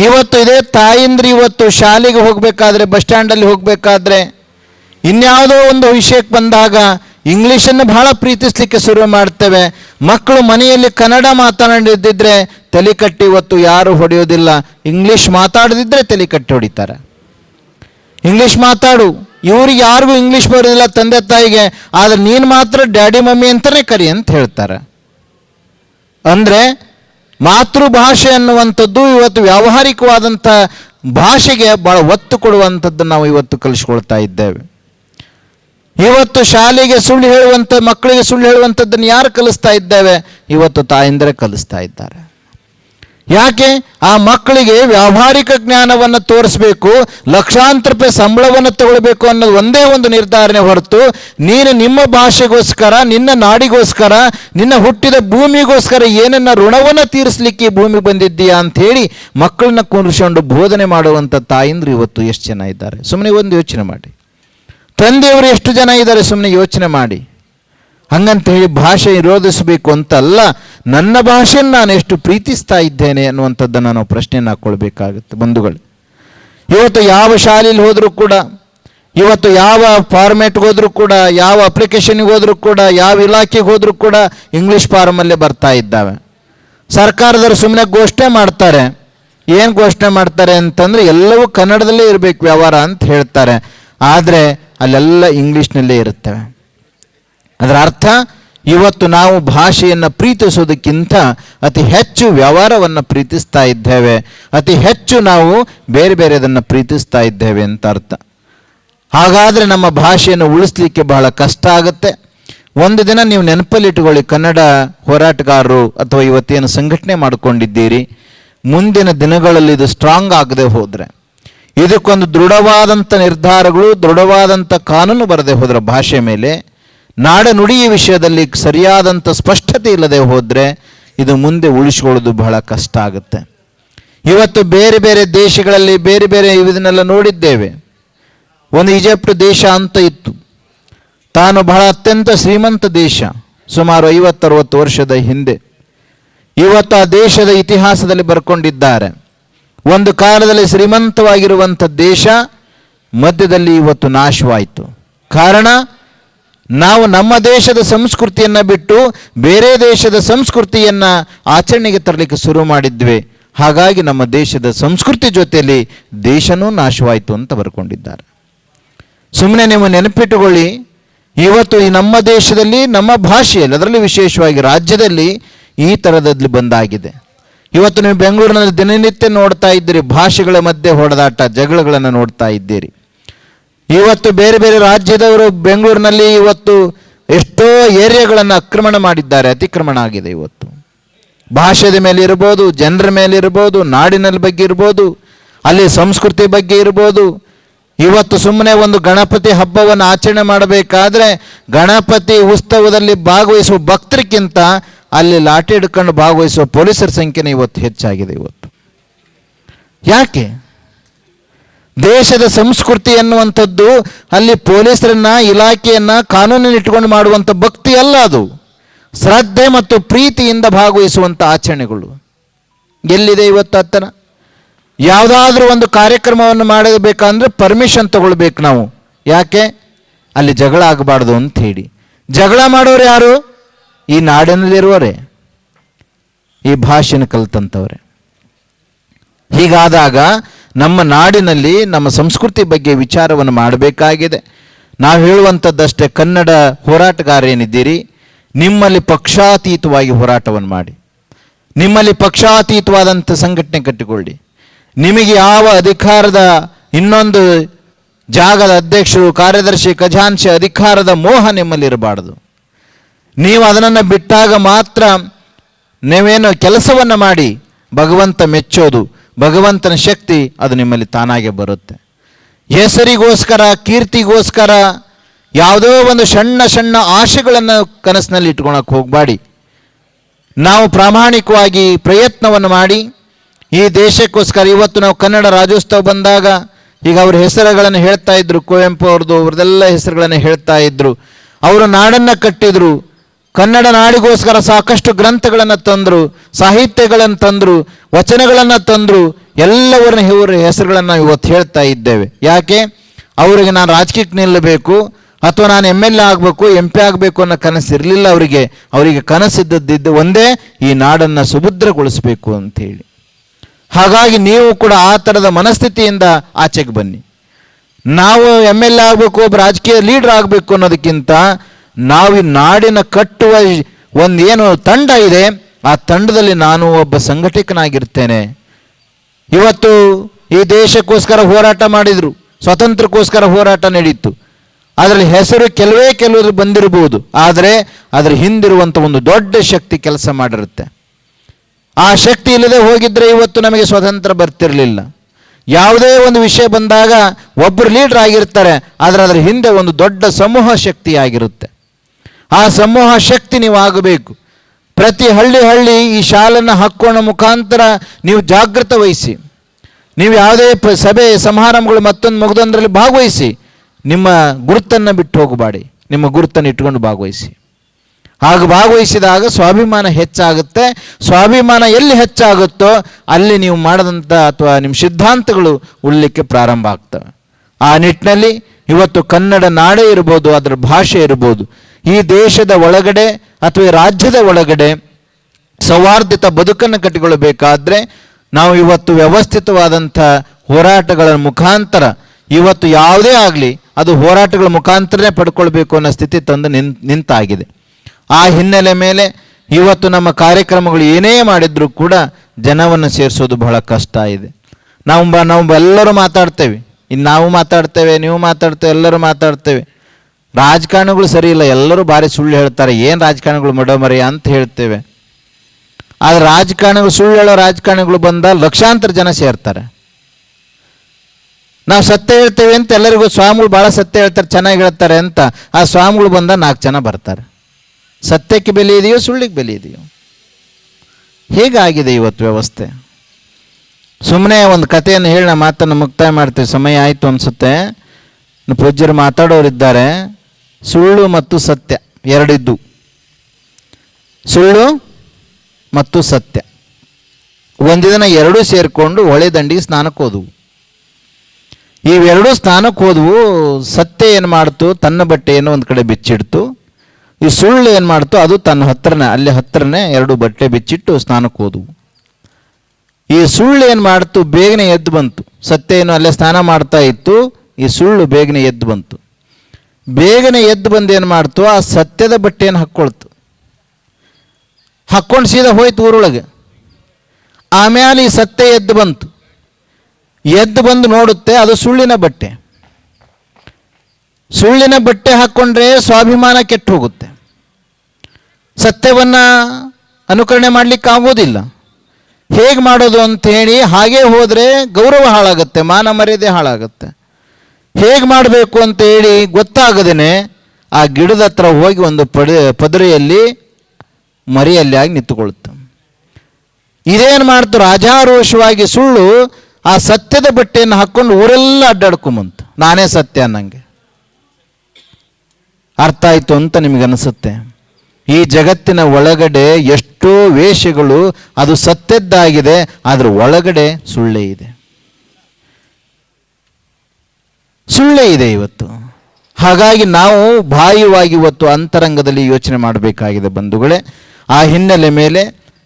ಇವತ್ತು ಇದೇ ತಾಯಿಂದ್ರಿ ಇವತ್ತು ಶಾಲೆಗೆ ಹೋಗಬೇಕಾದ್ರೆ, ಬಸ್ ಸ್ಟ್ಯಾಂಡಲ್ಲಿ ಹೋಗಬೇಕಾದ್ರೆ, ಇನ್ಯಾವುದೋ ಒಂದು ವಿಷಯಕ್ಕೆ ಬಂದಾಗ ಇಂಗ್ಲೀಷನ್ನು ಬಹಳ ಪ್ರೀತಿಸ್ಲಿಕ್ಕೆ ಶುರು ಮಾಡ್ತೇವೆ. ಮಕ್ಕಳು ಮನೆಯಲ್ಲಿ ಕನ್ನಡ ಮಾತನಾಡಿದ್ದಿದ್ರೆ ತಲೆ ಕಟ್ಟಿ ಇವತ್ತು ಯಾರು ಹೊಡೆಯೋದಿಲ್ಲ. ಇಂಗ್ಲೀಷ್ ಮಾತಾಡದಿದ್ರೆ ತಲೆ ಕಟ್ಟಿ ಹೊಡಿತಾರೆ. ಇಂಗ್ಲೀಷ್ ಮಾತಾಡು. ಇವ್ರಿಗೆ ಯಾರಿಗೂ ಇಂಗ್ಲೀಷ್ ಬರೋದಿಲ್ಲ ತಂದೆ ತಾಯಿಗೆ. ಆದರೆ ನೀನು ಮಾತ್ರ ಡ್ಯಾಡಿ ಮಮ್ಮಿ ಅಂತಲೇ ಕರಿ ಅಂತ ಹೇಳ್ತಾರೆ. ಅಂದರೆ ಮಾತೃಭಾಷೆ ಅನ್ನುವಂಥದ್ದು ಇವತ್ತು ವ್ಯಾವಹಾರಿಕವಾದಂಥ ಭಾಷೆಗೆ ಭಾಳ ಒತ್ತು ಕೊಡುವಂಥದ್ದು ನಾವು ಇವತ್ತು ಕಲಿಸ್ಕೊಳ್ತಾ ಇದ್ದೇವೆ. ಇವತ್ತು ಶಾಲೆಗೆ ಸುಳ್ಳು ಹೇಳುವಂಥ ಮಕ್ಕಳಿಗೆ ಸುಳ್ಳು ಹೇಳುವಂಥದ್ದನ್ನು ಯಾರು ಕಲಿಸ್ತಾ ಇದ್ದೇವೆ? ಇವತ್ತು ತಾಯಿಂದರೆ ಕಲಿಸ್ತಾ ಇದ್ದಾರೆ. ಯಾಕೆ? ಆ ಮಕ್ಕಳಿಗೆ ವ್ಯಾವಹಾರಿಕ ಜ್ಞಾನವನ್ನು ತೋರಿಸ್ಬೇಕು ಲಕ್ಷಾಂತರ ರೂಪಾಯಿ ಸಂಬಳವನ್ನು ತಗೊಳ್ಬೇಕು ಅನ್ನೋದು ಒಂದೇ ಒಂದು ನಿರ್ಧಾರಣೆ ಹೊರತು, ನೀನು ನಿಮ್ಮ ಭಾಷೆಗೋಸ್ಕರ, ನಿನ್ನ ನಾಡಿಗೋಸ್ಕರ, ನಿನ್ನ ಹುಟ್ಟಿದ ಭೂಮಿಗೋಸ್ಕರ ಏನನ್ನ ಋಣವನ್ನು ತೀರಿಸಲಿಕ್ಕೆ ಭೂಮಿ ಬಂದಿದ್ದೀಯಾ ಅಂತ ಹೇಳಿ ಮಕ್ಕಳನ್ನ ಕೂರಿಸ್ಕೊಂಡು ಬೋಧನೆ ಮಾಡುವಂಥ ತಾಯಿಂದ್ರು ಇವತ್ತು ಎಷ್ಟು ಜನ ಇದ್ದಾರೆ? ಸುಮ್ಮನೆ ಒಂದು ಯೋಚನೆ ಮಾಡಿ. ತಂದೆಯವರು ಎಷ್ಟು ಜನ ಇದ್ದಾರೆ ಸುಮ್ಮನೆ ಯೋಚನೆ ಮಾಡಿ. ಹಂಗಂತ ಹೇಳಿ ಭಾಷೆ ವಿರೋಧಿಸಬೇಕು ಅಂತಲ್ಲ, ನನ್ನ ಭಾಷೆಯನ್ನು ನಾನು ಎಷ್ಟು ಪ್ರೀತಿಸ್ತಾ ಇದ್ದೇನೆ ಅನ್ನುವಂಥದ್ದನ್ನು ನಾವು ಪ್ರಶ್ನೆಯನ್ನು ಹಾಕ್ಕೊಳ್ಬೇಕಾಗುತ್ತೆ ಬಂಧುಗಳು. ಇವತ್ತು ಯಾವ ಶಾಲೆಯಲ್ಲಿ ಹೋದರೂ ಕೂಡ, ಇವತ್ತು ಯಾವ ಫಾರ್ಮ್ಯಾಟ್ಗೆ ಹೋದರೂ ಕೂಡ, ಯಾವ ಅಪ್ಲಿಕೇಶನ್ಗೆ ಹೋದರೂ ಕೂಡ, ಯಾವ ಇಲಾಖೆಗೆ ಹೋದರೂ ಕೂಡ ಇಂಗ್ಲೀಷ್ ಫಾರ್ಮಲ್ಲೇ ಬರ್ತಾ ಇದ್ದಾವೆ. ಸರ್ಕಾರದವರು ಸುಮ್ಮನೆ ಘೋಷಣೆ ಮಾಡ್ತಾರೆ. ಏನು ಘೋಷಣೆ ಮಾಡ್ತಾರೆ ಅಂತಂದರೆ ಎಲ್ಲವೂ ಕನ್ನಡದಲ್ಲೇ ಇರಬೇಕು ವ್ಯವಹಾರ ಅಂತ ಹೇಳ್ತಾರೆ. ಆದರೆ ಅಲ್ಲೆಲ್ಲ ಇಂಗ್ಲೀಷ್ನಲ್ಲೇ ಇರುತ್ತವೆ. ಅದರ ಅರ್ಥ, ಇವತ್ತು ನಾವು ಭಾಷೆಯನ್ನು ಪ್ರೀತಿಸೋದಕ್ಕಿಂತ ಅತಿ ಹೆಚ್ಚು ವ್ಯವಹಾರವನ್ನು ಪ್ರೀತಿಸ್ತಾ ಇದ್ದೇವೆ. ಅತಿ ಹೆಚ್ಚು ನಾವು ಬೇರೆ ಬೇರೆದನ್ನು ಪ್ರೀತಿಸ್ತಾ ಇದ್ದೇವೆ ಅಂತ ಅರ್ಥ. ಹಾಗಾದರೆ ನಮ್ಮ ಭಾಷೆಯನ್ನು ಉಳಿಸ್ಲಿಕ್ಕೆ ಬಹಳ ಕಷ್ಟ ಆಗುತ್ತೆ. ಒಂದು ದಿನ ನೀವು ನೆನಪಲ್ಲಿಟ್ಟುಕೊಳ್ಳಿ, ಕನ್ನಡ ಹೋರಾಟಗಾರರು ಅಥವಾ ಇವತ್ತೇನು ಸಂಘಟನೆ ಮಾಡಿಕೊಂಡಿದ್ದೀರಿ, ಮುಂದಿನ ದಿನಗಳಲ್ಲಿ ಇದು ಸ್ಟ್ರಾಂಗ್ ಆಗದೆ ಹೋದರೆ. ಇದಕ್ಕೊಂದು ದೃಢವಾದಂಥ ನಿರ್ಧಾರಗಳು ದೃಢವಾದಂಥ ಕಾನೂನು ಬರದೆ ಹೋದರೆ ಭಾಷೆ ಮೇಲೆ, ನಾಡ ನುಡಿಯ ವಿಷಯದಲ್ಲಿ ಸರಿಯಾದಂಥ ಸ್ಪಷ್ಟತೆ ಇಲ್ಲದೆ ಹೋದರೆ ಇದು ಮುಂದೆ ಉಳಿಸ್ಕೊಳ್ಳೋದು ಬಹಳ ಕಷ್ಟ ಆಗುತ್ತೆ. ಇವತ್ತು ಬೇರೆ ಬೇರೆ ದೇಶಗಳಲ್ಲಿ ಬೇರೆ ಬೇರೆ ಇದನ್ನೆಲ್ಲ ನೋಡಿದ್ದೇವೆ. ಒಂದು ಈಜಿಪ್ಟ್ ದೇಶ ಅಂತ ಇತ್ತು. ತಾನು ಬಹಳ ಅತ್ಯಂತ ಶ್ರೀಮಂತ ದೇಶ, ಸುಮಾರು ಐವತ್ತರವತ್ತು ವರ್ಷದ ಹಿಂದೆ. ಇವತ್ತು ಆ ದೇಶದ ಇತಿಹಾಸದಲ್ಲಿ ಬರ್ಕೊಂಡಿದ್ದಾರೆ. ಒಂದು ಕಾಲದಲ್ಲಿ ಶ್ರೀಮಂತವಾಗಿರುವಂಥ ದೇಶ ಮಧ್ಯದಲ್ಲಿ ಇವತ್ತು ನಾಶವಾಯಿತು. ಕಾರಣ, ನಾವು ನಮ್ಮ ದೇಶದ ಸಂಸ್ಕೃತಿಯನ್ನು ಬಿಟ್ಟು ಬೇರೆ ದೇಶದ ಸಂಸ್ಕೃತಿಯನ್ನು ಆಚರಣೆಗೆ ತರಲಿಕ್ಕೆ ಶುರು ಮಾಡಿದ್ವಿ. ಹಾಗಾಗಿ ನಮ್ಮ ದೇಶದ ಸಂಸ್ಕೃತಿ ಜೊತೆಯಲ್ಲಿ ದೇಶನೂ ನಾಶವಾಯಿತು ಅಂತ ಬರ್ಕೊಂಡಿದ್ದಾರೆ. ಸುಮ್ಮನೆ ನೀವು ನೆನಪಿಟ್ಟುಕೊಳ್ಳಿ, ಇವತ್ತು ಈ ನಮ್ಮ ದೇಶದಲ್ಲಿ, ನಮ್ಮ ಭಾಷೆಯಲ್ಲಿ, ಅದರಲ್ಲಿ ವಿಶೇಷವಾಗಿ ರಾಜ್ಯದಲ್ಲಿ ಈ ಥರದಲ್ಲಿ ಬಂದಾಗಿದೆ. ಇವತ್ತು ನೀವು ಬೆಂಗಳೂರಿನಲ್ಲಿ ದಿನನಿತ್ಯ ನೋಡ್ತಾ ಇದ್ದೀರಿ, ಭಾಷೆಗಳ ಮಧ್ಯೆ ಹೊಡೆದಾಟ, ಜಗಳಗಳನ್ನು ನೋಡ್ತಾ ಇದ್ದೀರಿ. ಇವತ್ತು ಬೇರೆ ಬೇರೆ ರಾಜ್ಯದವರು ಬೆಂಗಳೂರಿನಲ್ಲಿ ಇವತ್ತು ಎಷ್ಟೋ ಏರಿಯಾಗಳನ್ನು ಆಕ್ರಮಣ ಮಾಡಿದ್ದಾರೆ, ಅತಿಕ್ರಮಣ ಆಗಿದೆ ಇವತ್ತು. ಭಾಷೆದ ಮೇಲೆ ಇರ್ಬೋದು, ಜನರ ಮೇಲೆ ಇರ್ಬೋದು ನಾಡಿನ ಬಗ್ಗೆ ಇರ್ಬೋದು, ಅಲ್ಲಿ ಸಂಸ್ಕೃತಿ ಬಗ್ಗೆ ಇರ್ಬೋದು. ಇವತ್ತು ಸುಮ್ಮನೆ ಒಂದು ಗಣಪತಿ ಹಬ್ಬವನ್ನು ಆಚರಣೆ ಮಾಡಬೇಕಾದ್ರೆ ಗಣಪತಿ ಉತ್ಸವದಲ್ಲಿ ಭಾಗವಹಿಸುವ ಭಕ್ತರಿಗಿಂತ ಅಲ್ಲಿ ಲಾಠಿ ಹಿಡ್ಕೊಂಡು ಭಾಗವಹಿಸುವ ಪೊಲೀಸರ ಸಂಖ್ಯೆನೇ ಇವತ್ತು ಹೆಚ್ಚಾಗಿದೆ ಇವತ್ತು. ಯಾಕೆ? ದೇಶದ ಸಂಸ್ಕೃತಿ ಎನ್ನುವಂಥದ್ದು ಅಲ್ಲಿ ಪೊಲೀಸರನ್ನ, ಇಲಾಖೆಯನ್ನ ಕಾನೂನಿನ ಇಟ್ಟುಕೊಂಡು ಮಾಡುವಂಥ ಭಕ್ತಿ ಅಲ್ಲ ಅದು. ಶ್ರದ್ಧೆ ಮತ್ತು ಪ್ರೀತಿಯಿಂದ ಭಾಗವಹಿಸುವಂಥ ಆಚರಣೆಗಳು. ಎಲ್ಲಿದೆ ಇವತ್ತು ಅತ್ತನ ಯಾವುದಾದ್ರೂ ಒಂದು ಕಾರ್ಯಕ್ರಮವನ್ನು ಮಾಡಬೇಕಂದ್ರೆ ಪರ್ಮಿಷನ್ ತಗೊಳ್ಬೇಕು ನಾವು. ಯಾಕೆ? ಅಲ್ಲಿ ಜಗಳ ಆಗಬಾರ್ದು ಅಂತ ಹೇಳಿ. ಜಗಳ ಮಾಡೋರು ಯಾರು? ಈ ನಾಡಿನಲ್ಲಿರುವರೆ ಈ ಭಾಷೆನ ಕಲ್ತಂಥವ್ರೆ. ಹೀಗಾದಾಗ ನಮ್ಮ ನಾಡಿನಲ್ಲಿ ನಮ್ಮ ಸಂಸ್ಕೃತಿ ಬಗ್ಗೆ ವಿಚಾರವನ್ನು ಮಾಡಬೇಕಾಗಿದೆ. ನಾವು ಹೇಳುವಂಥದ್ದಷ್ಟೇ, ಕನ್ನಡ ಹೋರಾಟಗಾರ ಏನಿದ್ದೀರಿ ನಿಮ್ಮಲ್ಲಿ ಪಕ್ಷಾತೀತವಾಗಿ ಹೋರಾಟವನ್ನು ಮಾಡಿ. ನಿಮ್ಮಲ್ಲಿ ಪಕ್ಷಾತೀತವಾದಂಥ ಸಂಘಟನೆ ಕಟ್ಟಿಕೊಳ್ಳಿ. ನಿಮಗೆ ಯಾವ ಅಧಿಕಾರದ ಇನ್ನೊಂದು ಜಾಗದ ಅಧ್ಯಕ್ಷರು, ಕಾರ್ಯದರ್ಶಿ ಖಜಾಂಶಿ ಅಧಿಕಾರದ ಮೋಹ ನಿಮ್ಮಲ್ಲಿ ಇರಬಾರ್ದು ನೀವು ಅದನ್ನು ಬಿಟ್ಟಾಗ ಮಾತ್ರ ನೀವೇನು ಕೆಲಸವನ್ನು ಮಾಡಿ ಭಗವಂತ ಮೆಚ್ಚೋದು, ಭಗವಂತನ ಶಕ್ತಿ ಅದು ನಿಮ್ಮಲ್ಲಿ ತಾನಾಗೆ ಬರುತ್ತೆ. ಹೆಸರಿಗೋಸ್ಕರ, ಕೀರ್ತಿಗೋಸ್ಕರ ಯಾವುದೋ ಒಂದು ಸಣ್ಣ ಸಣ್ಣ ಆಶೆಗಳನ್ನು ಕನಸಿನಲ್ಲಿ ಇಟ್ಕೊಳಕ್ಕೆ ಹೋಗಬೇಡಿ. ನಾವು ಪ್ರಾಮಾಣಿಕವಾಗಿ ಪ್ರಯತ್ನವನ್ನು ಮಾಡಿ, ಈ ದೇಶಕ್ಕೋಸ್ಕರ ಇವತ್ತು ನಾವು ಕನ್ನಡ ರಾಜ್ಯೋತ್ಸವ ಬಂದಾಗ ಈಗ ಅವ್ರ ಹೆಸರುಗಳನ್ನು ಹೇಳ್ತಾ ಇದ್ರು, ಕುವೆಂಪು ಅವ್ರದ್ದು ಅವ್ರದ್ದೆಲ್ಲ ಹೆಸರುಗಳನ್ನು ಹೇಳ್ತಾ ಇದ್ರು. ಅವರು ನಾಡನ್ನು ಕಟ್ಟಿದ್ರು ಕನ್ನಡ ನಾಡಿಗೋಸ್ಕರ ಸಾಕಷ್ಟು ಗ್ರಂಥಗಳನ್ನು ತಂದರು, ಸಾಹಿತ್ಯಗಳನ್ನು ತಂದರು, ವಚನಗಳನ್ನು ತಂದರು ಎಲ್ಲವರನ್ನ ಇವರ ಹೆಸರುಗಳನ್ನು ಇವತ್ತು ಹೇಳ್ತಾ ಇದ್ದೇವೆ. ಯಾಕೆ? ಅವರಿಗೆ ನಾನು ರಾಜಕೀಯಕ್ಕೆ ನಿಲ್ಲಬೇಕು, ಅಥವಾ ನಾನು ಎಂ ಎಲ್ ಎ ಆಗಬೇಕು ಎಂ ಪಿ ಆಗಬೇಕು ಅನ್ನೋ ಕನಸು ಇರಲಿಲ್ಲ ಅವರಿಗೆ. ಅವರಿಗೆ ಕನಸಿದ್ದದ್ದು ಒಂದೇ ಈ ನಾಡನ್ನು ಸುಭದ್ರಗೊಳಿಸಬೇಕು ಅಂತೇಳಿ. ಹಾಗಾಗಿ ನೀವು ಕೂಡ ಆ ಥರದ ಮನಸ್ಥಿತಿಯಿಂದ ಆಚೆಗೆ ಬನ್ನಿ. ನಾವು ಎಂ ಎಲ್ ಎ ಆಗಬೇಕು, ಒಬ್ಬ ರಾಜಕೀಯ ಲೀಡರ್ ಆಗಬೇಕು ಅನ್ನೋದಕ್ಕಿಂತ ನಾವು ನಾಡಿನ ಕಟ್ಟುವ ಒಂದೇನು ತಂಡ ಇದೆ, ಆ ತಂಡದಲ್ಲಿ ನಾನು ಒಬ್ಬ ಸಂಘಟಕನಾಗಿರ್ತೇನೆ. ಇವತ್ತು ಈ ದೇಶಕ್ಕೋಸ್ಕರ ಹೋರಾಟ ಮಾಡಿದ್ರು ಸ್ವತಂತ್ರಕ್ಕೋಸ್ಕರ ಹೋರಾಟ ನಡೀತು ಅದರಲ್ಲಿ ಹೆಸರು ಕೆಲವೇ ಕೆಲವರು ಬಂದಿರಬಹುದು, ಆದರೆ ಅದರ ಹಿಂದಿರುವಂಥ ಒಂದು ದೊಡ್ಡ ಶಕ್ತಿ ಕೆಲಸ ಮಾಡಿರುತ್ತೆ. ಆ ಶಕ್ತಿ ಇಲ್ಲದೆ ಹೋಗಿದ್ರೆ ಇವತ್ತು ನಮಗೆ ಸ್ವತಂತ್ರ ಬರ್ತಿರಲಿಲ್ಲ. ಯಾವುದೇ ಒಂದು ವಿಷಯ ಬಂದಾಗ ಒಬ್ಬರು ಲೀಡರ್ ಆಗಿರ್ತಾರೆ, ಆದರೆ ಅದರ ಹಿಂದೆ ಒಂದು ದೊಡ್ಡ ಸಮೂಹ ಶಕ್ತಿ ಆಗಿರುತ್ತೆ ಆ ಸಮೂಹ ಶಕ್ತಿ ನೀವು ಆಗಬೇಕು ಪ್ರತಿ ಹಳ್ಳಿ ಹಳ್ಳಿ ಈ ಶಾಲನ್ನು ಹಾಕೋಣ ಮುಖಾಂತರ ನೀವು ಜಾಗೃತ ವಹಿಸಿ. ನೀವು ಯಾವುದೇ ಸಭೆ ಸಮಾರಂಭಗಳು ಮತ್ತೊಂದು ಮುಗ್ದೊಂದರಲ್ಲಿ ಭಾಗವಹಿಸಿ. ನಿಮ್ಮ ಗುರುತನ್ನು ಬಿಟ್ಟು ಹೋಗಬೇಡಿ. ನಿಮ್ಮ ಗುರುತನ್ನು ಇಟ್ಕೊಂಡು ಭಾಗವಹಿಸಿ. ಹಾಗೆ ಭಾಗವಹಿಸಿದಾಗ ಸ್ವಾಭಿಮಾನ ಹೆಚ್ಚಾಗುತ್ತೆ. ಸ್ವಾಭಿಮಾನ ಎಲ್ಲಿ ಹೆಚ್ಚಾಗುತ್ತೋ ಅಲ್ಲಿ ನೀವು ಮಾಡಿದಂಥ ಅಥವಾ ನಿಮ್ಮ ಸಿದ್ಧಾಂತಗಳು ಉಳ್ಳಿಕ್ಕೆ ಪ್ರಾರಂಭ ಆಗ್ತವೆ. ಆ ನಿಟ್ಟಿನಲ್ಲಿ ಇವತ್ತು ಕನ್ನಡ ನಾಡೇ ಇರ್ಬೋದು, ಅದರ ಭಾಷೆ ಇರ್ಬೋದು. ಈ ದೇಶದ ಒಳಗಡೆ ಅಥವಾ ರಾಜ್ಯದ ಒಳಗಡೆ ಸೌಹಾರ್ದಿತ ಬದುಕನ್ನು ಕಟ್ಟಿಕೊಳ್ಳಬೇಕಾದ್ರೆ ನಾವು ಇವತ್ತು ವ್ಯವಸ್ಥಿತವಾದಂಥ ಹೋರಾಟಗಳ ಮುಖಾಂತರ, ಇವತ್ತು ಯಾವುದೇ ಆಗಲಿ ಅದು ಹೋರಾಟಗಳ ಮುಖಾಂತರನೇ ಪಡ್ಕೊಳ್ಬೇಕು ಅನ್ನೋ ಸ್ಥಿತಿ ತಂದು ನಿನ್, ನಿಂತಾಗಿದೆ. ಆ ಹಿನ್ನೆಲೆ ಮೇಲೆ ಇವತ್ತು ನಮ್ಮ ಕಾರ್ಯಕ್ರಮಗಳು ಏನೇ ಮಾಡಿದ್ರೂ ಕೂಡ ಜನವನ್ನು ಸೇರಿಸೋದು ಬಹಳ ಕಷ್ಟ ಇದೆ. ನಾವು ನಾವು ಎಲ್ಲರೂ ಮಾತಾಡ್ತೇವೆ. ಇನ್ನು ನಾವು ಮಾತಾಡ್ತೇವೆ, ನೀವು ಮಾತಾಡ್ತೇವೆ, ಎಲ್ಲರೂ ಮಾತಾಡ್ತೇವೆ. ರಾಜಕಾರಣಿಗಳು ಸರಿ ಇಲ್ಲ, ಎಲ್ಲರೂ ಭಾರಿ ಸುಳ್ಳು ಹೇಳ್ತಾರೆ, ಏನು ರಾಜಕಾರಣಿಗಳು ಮಡೋಮರಿ ಅಂತ ಹೇಳ್ತೇವೆ. ಆದರೆ ರಾಜಕಾರಣಿಗಳು ಸುಳ್ಳು ಹೇಳೋ ರಾಜಕಾರಣಿಗಳು ಬಂದ ಲಕ್ಷಾಂತರ ಜನ ಸೇರ್ತಾರೆ. ನಾವು ಸತ್ಯ ಹೇಳ್ತೇವೆ ಅಂತ ಎಲ್ಲರಿಗೂ ಸ್ವಾಮಿಗಳು ಭಾಳ ಸತ್ಯ ಹೇಳ್ತಾರೆ, ಚೆನ್ನಾಗಿ ಹೇಳ್ತಾರೆ ಅಂತ, ಆ ಸ್ವಾಮಿಗಳು ಬಂದ ನಾಲ್ಕು ಜನ ಬರ್ತಾರೆ. ಸತ್ಯಕ್ಕೆ ಬೆಲೆ ಇದೆಯೋ, ಸುಳ್ಳಿಗೆ ಬೆಲೆ ಇದೆಯೋ? ಹೇಗಾಗಿದೆ ಇವತ್ತು ವ್ಯವಸ್ಥೆ? ಸುಮ್ಮನೆ ಒಂದು ಕಥೆಯನ್ನು ಹೇಳಿ ನಾ ಮಾತನ್ನು ಮುಕ್ತಾಯ ಮಾಡ್ತೀವಿ ಸಮಯ ಆಯಿತು ಅನಿಸುತ್ತೆ. ಪೂಜ್ಯರು ಮಾತಾಡೋರಿದ್ದಾರೆ. ಸುಳ್ಳು ಮತ್ತು ಸತ್ಯ ಎರಡಿದ್ದು. ಸುಳ್ಳು ಮತ್ತು ಸತ್ಯ. ಒಂದು ದಿನ ಎರಡೂ ಸೇರಿಕೊಂಡು ಹೊಳೆ ದಂಡಿಗೆ ಸ್ನಾನಕ್ಕೆ ಹೋದವು. ಇವೆರಡೂ ಸ್ನಾನಕ್ಕೆ ಹೋದವು, ಸತ್ಯ ಏನು ಮಾಡ್ತು, ತನ್ನ ಬಟ್ಟೆಯನ್ನು ಒಂದು ಕಡೆ ಬಿಚ್ಚಿಡ್ತು. ಈ ಸುಳ್ಳು ಏನು ಮಾಡ್ತು, ಅದು ತನ್ನ ಹತ್ರನೇ, ಅಲ್ಲಿ ಹತ್ರನೇ ಎರಡು ಬಟ್ಟೆ ಬಿಚ್ಚಿಟ್ಟು ಸ್ನಾನಕ್ಕೆ ಹೋದವು. ಈ ಸುಳ್ಳು ಏನು ಮಾಡ್ತು, ಬೇಗನೆ ಎದ್ದು ಬಂತು. ಸತ್ಯ ಏನು ಅಲ್ಲೇ ಸ್ನಾನ ಮಾಡ್ತಾ ಇತ್ತು, ಈ ಸುಳ್ಳು ಬೇಗನೆ ಎದ್ದು ಬಂತು. ಬೇಗನೆ ಎದ್ದು ಬಂದು ಏನು ಮಾಡ್ತು? ಆ ಸತ್ಯದ ಬಟ್ಟೆಯನ್ನು ಹಾಕ್ಕೊಳ್ತು. ಹಾಕ್ಕೊಂಡು ಸೀದಾ ಹೋಯ್ತು ಊರೊಳಗೆ. ಆಮೇಲೆ ಈ ಸತ್ಯ ಎದ್ದು ಬಂತು. ಎದ್ದು ಬಂದು ನೋಡುತ್ತೆ, ಅದು ಸುಳ್ಳಿನ ಬಟ್ಟೆ. ಸುಳ್ಳಿನ ಬಟ್ಟೆ ಹಾಕ್ಕೊಂಡ್ರೆ ಸ್ವಾಭಿಮಾನ ಕೆಟ್ಟು ಹೋಗುತ್ತೆ. ಸತ್ಯವನ್ನು ಅನುಕರಣೆ ಮಾಡ್ಲಿಕ್ಕೆ ಆಗೋದಿಲ್ಲ. ಹೇಗೆ ಮಾಡೋದು ಅಂತ ಹೇಳಿ ಹಾಗೆ ಹೋದರೆ ಗೌರವ ಹಾಳಾಗುತ್ತೆ, ಮಾನ ಮರ್ಯಾದೆ ಹಾಳಾಗುತ್ತೆ. ಹೇಗೆ ಮಾಡಬೇಕು ಅಂತ ಹೇಳಿ ಗೊತ್ತಾಗದೇನೆ ಆ ಗಿಡದ ಹತ್ರ ಹೋಗಿ ಒಂದು ಪಡ, ಪದರಿಯಲ್ಲಿ ಮರಿಯಲ್ಲಿ ಆಗಿ ನಿಂತುಕೊಳ್ಳುತ್ತೆ. ಇದೇನು ಮಾಡ್ತು? ರಾಜಾರೋಷವಾಗಿ ಸುಳ್ಳು ಆ ಸತ್ಯದ ಬಟ್ಟೆಯನ್ನು ಹಾಕ್ಕೊಂಡು ಊರೆಲ್ಲ ಅಡ್ಡಾಡ್ಕೊಂಬಂತು ನಾನೇ ಸತ್ಯ ಅನ್ನಂಗೆ. ಅರ್ಥ ಆಯ್ತು ಅಂತ ನಿಮಗನಿಸುತ್ತೆ ಈ ಜಗತ್ತಿನ ಒಳಗಡೆ ಎಷ್ಟೋ ವೇಷಗಳು ಅದು ಸತ್ಯದ್ದಾಗಿದೆ ಅದರ ಒಳಗಡೆ ಸುಳ್ಳೇ ಇದೆ. ಸುಳ್ಳೇ ಇದೆ ಇವತ್ತು. ಹಾಗಾಗಿ ನಾವು ಬಾಹ್ಯವಾಗಿ ಇವತ್ತು ಅಂತರಂಗದಲ್ಲಿ ಯೋಚನೆ ಮಾಡಬೇಕಾಗಿದೆ ಬಂಧುಗಳೇ. ಆ ಹಿನ್ನೆಲೆ ಮೇಲೆ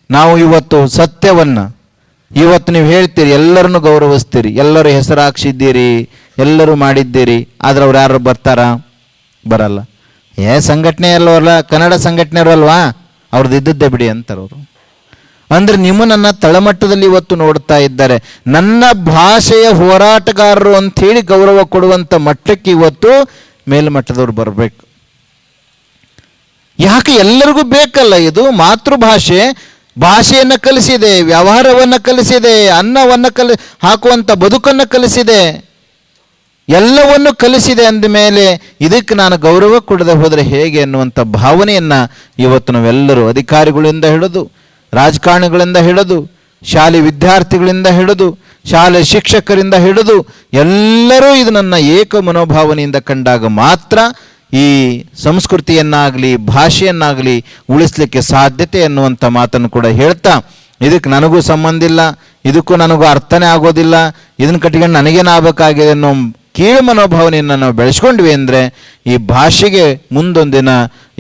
ನಾವು ಇವತ್ತು ಸತ್ಯವನ್ನು, ಇವತ್ತು ನೀವು ಹೇಳ್ತೀರಿ, ಎಲ್ಲರನ್ನು ಗೌರವಿಸ್ತೀರಿ, ಎಲ್ಲರೂ ಹೆಸರಾಕ್ಷಿದ್ದೀರಿ, ಎಲ್ಲರೂ ಮಾಡಿದ್ದೀರಿ, ಆದರೆ ಅವ್ರು ಯಾರು ಬರ್ತಾರಾ? ಬರಲ್ಲ. ಏ ಸಂಘಟನೆ ಅಲ್ವಲ್ಲ ಕನ್ನಡ ಸಂಘಟನೆ ಅಲ್ವಾ? ಅವ್ರದ್ದು ಇದ್ದದ್ದೇ ಬಿಡಿ ಅಂತಾರೆ ಅವರು. ಅಂದ್ರೆ ನಿಮ್ಮನ್ನ ತಳಮಟ್ಟದಲ್ಲಿ ಇವತ್ತು ನೋಡ್ತಾ ಇದ್ದಾರೆ. ನನ್ನ ಭಾಷೆಯ ಹೋರಾಟಗಾರರು ಅಂತ ಹೇಳಿ ಗೌರವ ಕೊಡುವಂತ ಮಟ್ಟಕ್ಕೆ ಇವತ್ತು ಮೇಲ್ಮಟ್ಟದವ್ರು ಬರಬೇಕು. ಯಾಕೆ ಎಲ್ಲರಿಗೂ ಬೇಕಲ್ಲ ಇದು? ಮಾತೃಭಾಷೆ ಭಾಷೆಯನ್ನು ಕಲಿಸಿದೆ, ವ್ಯವಹಾರವನ್ನು ಕಲಿಸಿದೆ, ಅನ್ನವನ್ನು ಕಲಿ ಹಾಕುವಂಥ ಬದುಕನ್ನು ಕಲಿಸಿದೆ. ಎಲ್ಲವನ್ನು ಕಲಿಸಿದೆ ಅಂದ ಮೇಲೆ ಇದಕ್ಕೆ ನಾನು ಗೌರವ ಕೊಡದೆ ಹೋದರೆ ಹೇಗೆ ಅನ್ನುವಂಥ ಭಾವನೆಯನ್ನು ಇವತ್ತು ನಾವೆಲ್ಲರೂ ಅಧಿಕಾರಿಗಳಿಂದ ಹಿಡಿದು ರಾಜಕಾರಣಿಗಳಿಂದ ಹಿಡಿದು, ಶಾಲೆ ವಿದ್ಯಾರ್ಥಿಗಳಿಂದ ಹಿಡಿದು, ಶಾಲೆ ಶಿಕ್ಷಕರಿಂದ ಹಿಡಿದು ಎಲ್ಲರೂ ಇದು ನನ್ನ ಏಕ ಮನೋಭಾವನೆಯಿಂದ ಕಂಡಾಗ ಮಾತ್ರ ಈ ಸಂಸ್ಕೃತಿಯನ್ನಾಗಲಿ, ಭಾಷೆಯನ್ನಾಗಲಿ ಉಳಿಸ್ಲಿಕ್ಕೆ ಸಾಧ್ಯತೆ ಎನ್ನುವಂಥ ಮಾತನ್ನು ಕೂಡ ಹೇಳ್ತಾ, ಇದಕ್ಕೆ ನನಗೂ ಸಂಬಂಧ ಇಲ್ಲ, ಇದಕ್ಕೂ ನನಗೂ ಅರ್ಥನೇ ಆಗೋದಿಲ್ಲ, ಇದನ್ನು ಕಟ್ಟಿಕೊಂಡು ನನಗೇನಾಗಬೇಕಾಗಿದೆ ಅನ್ನೋ ಕೀಳು ಮನೋಭಾವನೆಯನ್ನು ನಾವು ಬೆಳೆಸ್ಕೊಂಡ್ವಿ ಅಂದರೆ ಈ ಭಾಷೆಗೆ ಮುಂದೊಂದಿನ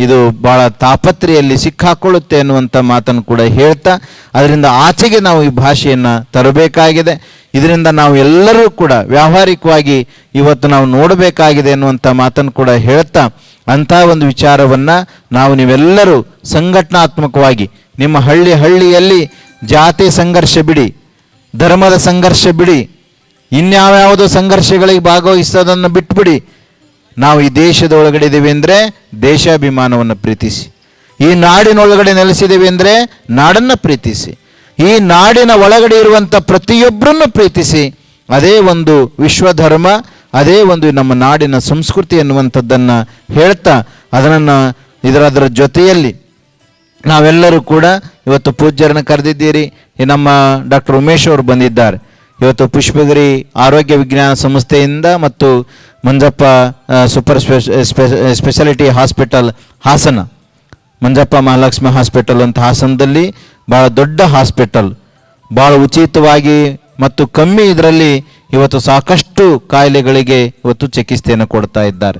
ಇದು ಭಾಳ ತಾಪತ್ರೆಯಲ್ಲಿ ಸಿಕ್ಕಾಕೊಳ್ಳುತ್ತೆ ಅನ್ನುವಂಥ ಮಾತನ್ನು ಕೂಡ ಹೇಳ್ತಾ, ಅದರಿಂದ ಆಚೆಗೆ ನಾವು ಈ ಭಾಷೆಯನ್ನು ತರಬೇಕಾಗಿದೆ. ಇದರಿಂದ ನಾವು ಎಲ್ಲರೂ ಕೂಡ ವ್ಯಾವಹಾರಿಕವಾಗಿ ಇವತ್ತು ನಾವು ನೋಡಬೇಕಾಗಿದೆ ಅನ್ನುವಂಥ ಮಾತನ್ನು ಕೂಡ ಹೇಳ್ತಾ, ಅಂಥ ಒಂದು ವಿಚಾರವನ್ನು ನಾವು ನೀವೆಲ್ಲರೂ ಸಂಘಟನಾತ್ಮಕವಾಗಿ ನಿಮ್ಮ ಹಳ್ಳಿ ಹಳ್ಳಿಯಲ್ಲಿ ಜಾತಿ ಸಂಘರ್ಷ ಬಿಡಿ, ಧರ್ಮದ ಸಂಘರ್ಷ ಬಿಡಿ ಇನ್ಯಾವ್ಯಾವುದೋ ಸಂಘರ್ಷಗಳಿಗೆ ಭಾಗವಹಿಸೋದನ್ನು ಬಿಟ್ಬಿಡಿ. ನಾವು ಈ ದೇಶದ ಒಳಗಡೆ ಇದ್ದೀವಿ ಅಂದರೆ ದೇಶಾಭಿಮಾನವನ್ನು ಪ್ರೀತಿಸಿ. ಈ ನಾಡಿನೊಳಗಡೆ ನೆಲೆಸಿದ್ದೀವಿ ಅಂದರೆ ನಾಡನ್ನು ಪ್ರೀತಿಸಿ. ಈ ನಾಡಿನ ಒಳಗಡೆ ಇರುವಂಥ ಪ್ರತಿಯೊಬ್ಬರನ್ನು ಪ್ರೀತಿಸಿ. ಅದೇ ಒಂದು ವಿಶ್ವಧರ್ಮ, ಅದೇ ಒಂದು ನಮ್ಮ ನಾಡಿನ ಸಂಸ್ಕೃತಿ ಎನ್ನುವಂಥದ್ದನ್ನು ಹೇಳ್ತಾ ಅದನ್ನು ಇದರ ಅದರ ಜೊತೆಯಲ್ಲಿ ನಾವೆಲ್ಲರೂ ಕೂಡ ಇವತ್ತು ಪೂಜ್ಯರನ್ನು ಕರೆದಿದ್ದೀರಿ. ನಮ್ಮ ಡಾಕ್ಟರ್ ಉಮೇಶ್ ಅವರು ಬಂದಿದ್ದಾರೆ. ಇವತ್ತು ಪುಷ್ಪಗಿರಿ ಆರೋಗ್ಯ ವಿಜ್ಞಾನ ಸಂಸ್ಥೆಯಿಂದ ಮತ್ತು ಮಂಜಪ್ಪ ಸೂಪರ್ ಸ್ಪೆಷ ಸ್ಪೆ- speciality hospital Hassan. Manjappa Mahalakshmi hospital ಅಂತ ಹಾಸನದಲ್ಲಿ ಭಾಳ ದೊಡ್ಡ ಹಾಸ್ಪಿಟಲ್ ಭಾಳ ಉಚಿತವಾಗಿ ಮತ್ತು ಕಮ್ಮಿ ಇದರಲ್ಲಿ ಇವತ್ತು ಸಾಕಷ್ಟು ಕಾಯಿಲೆಗಳಿಗೆ ಇವತ್ತು ಚಿಕಿತ್ಸೆಯನ್ನು ಕೊಡ್ತಾ ಇದ್ದಾರೆ.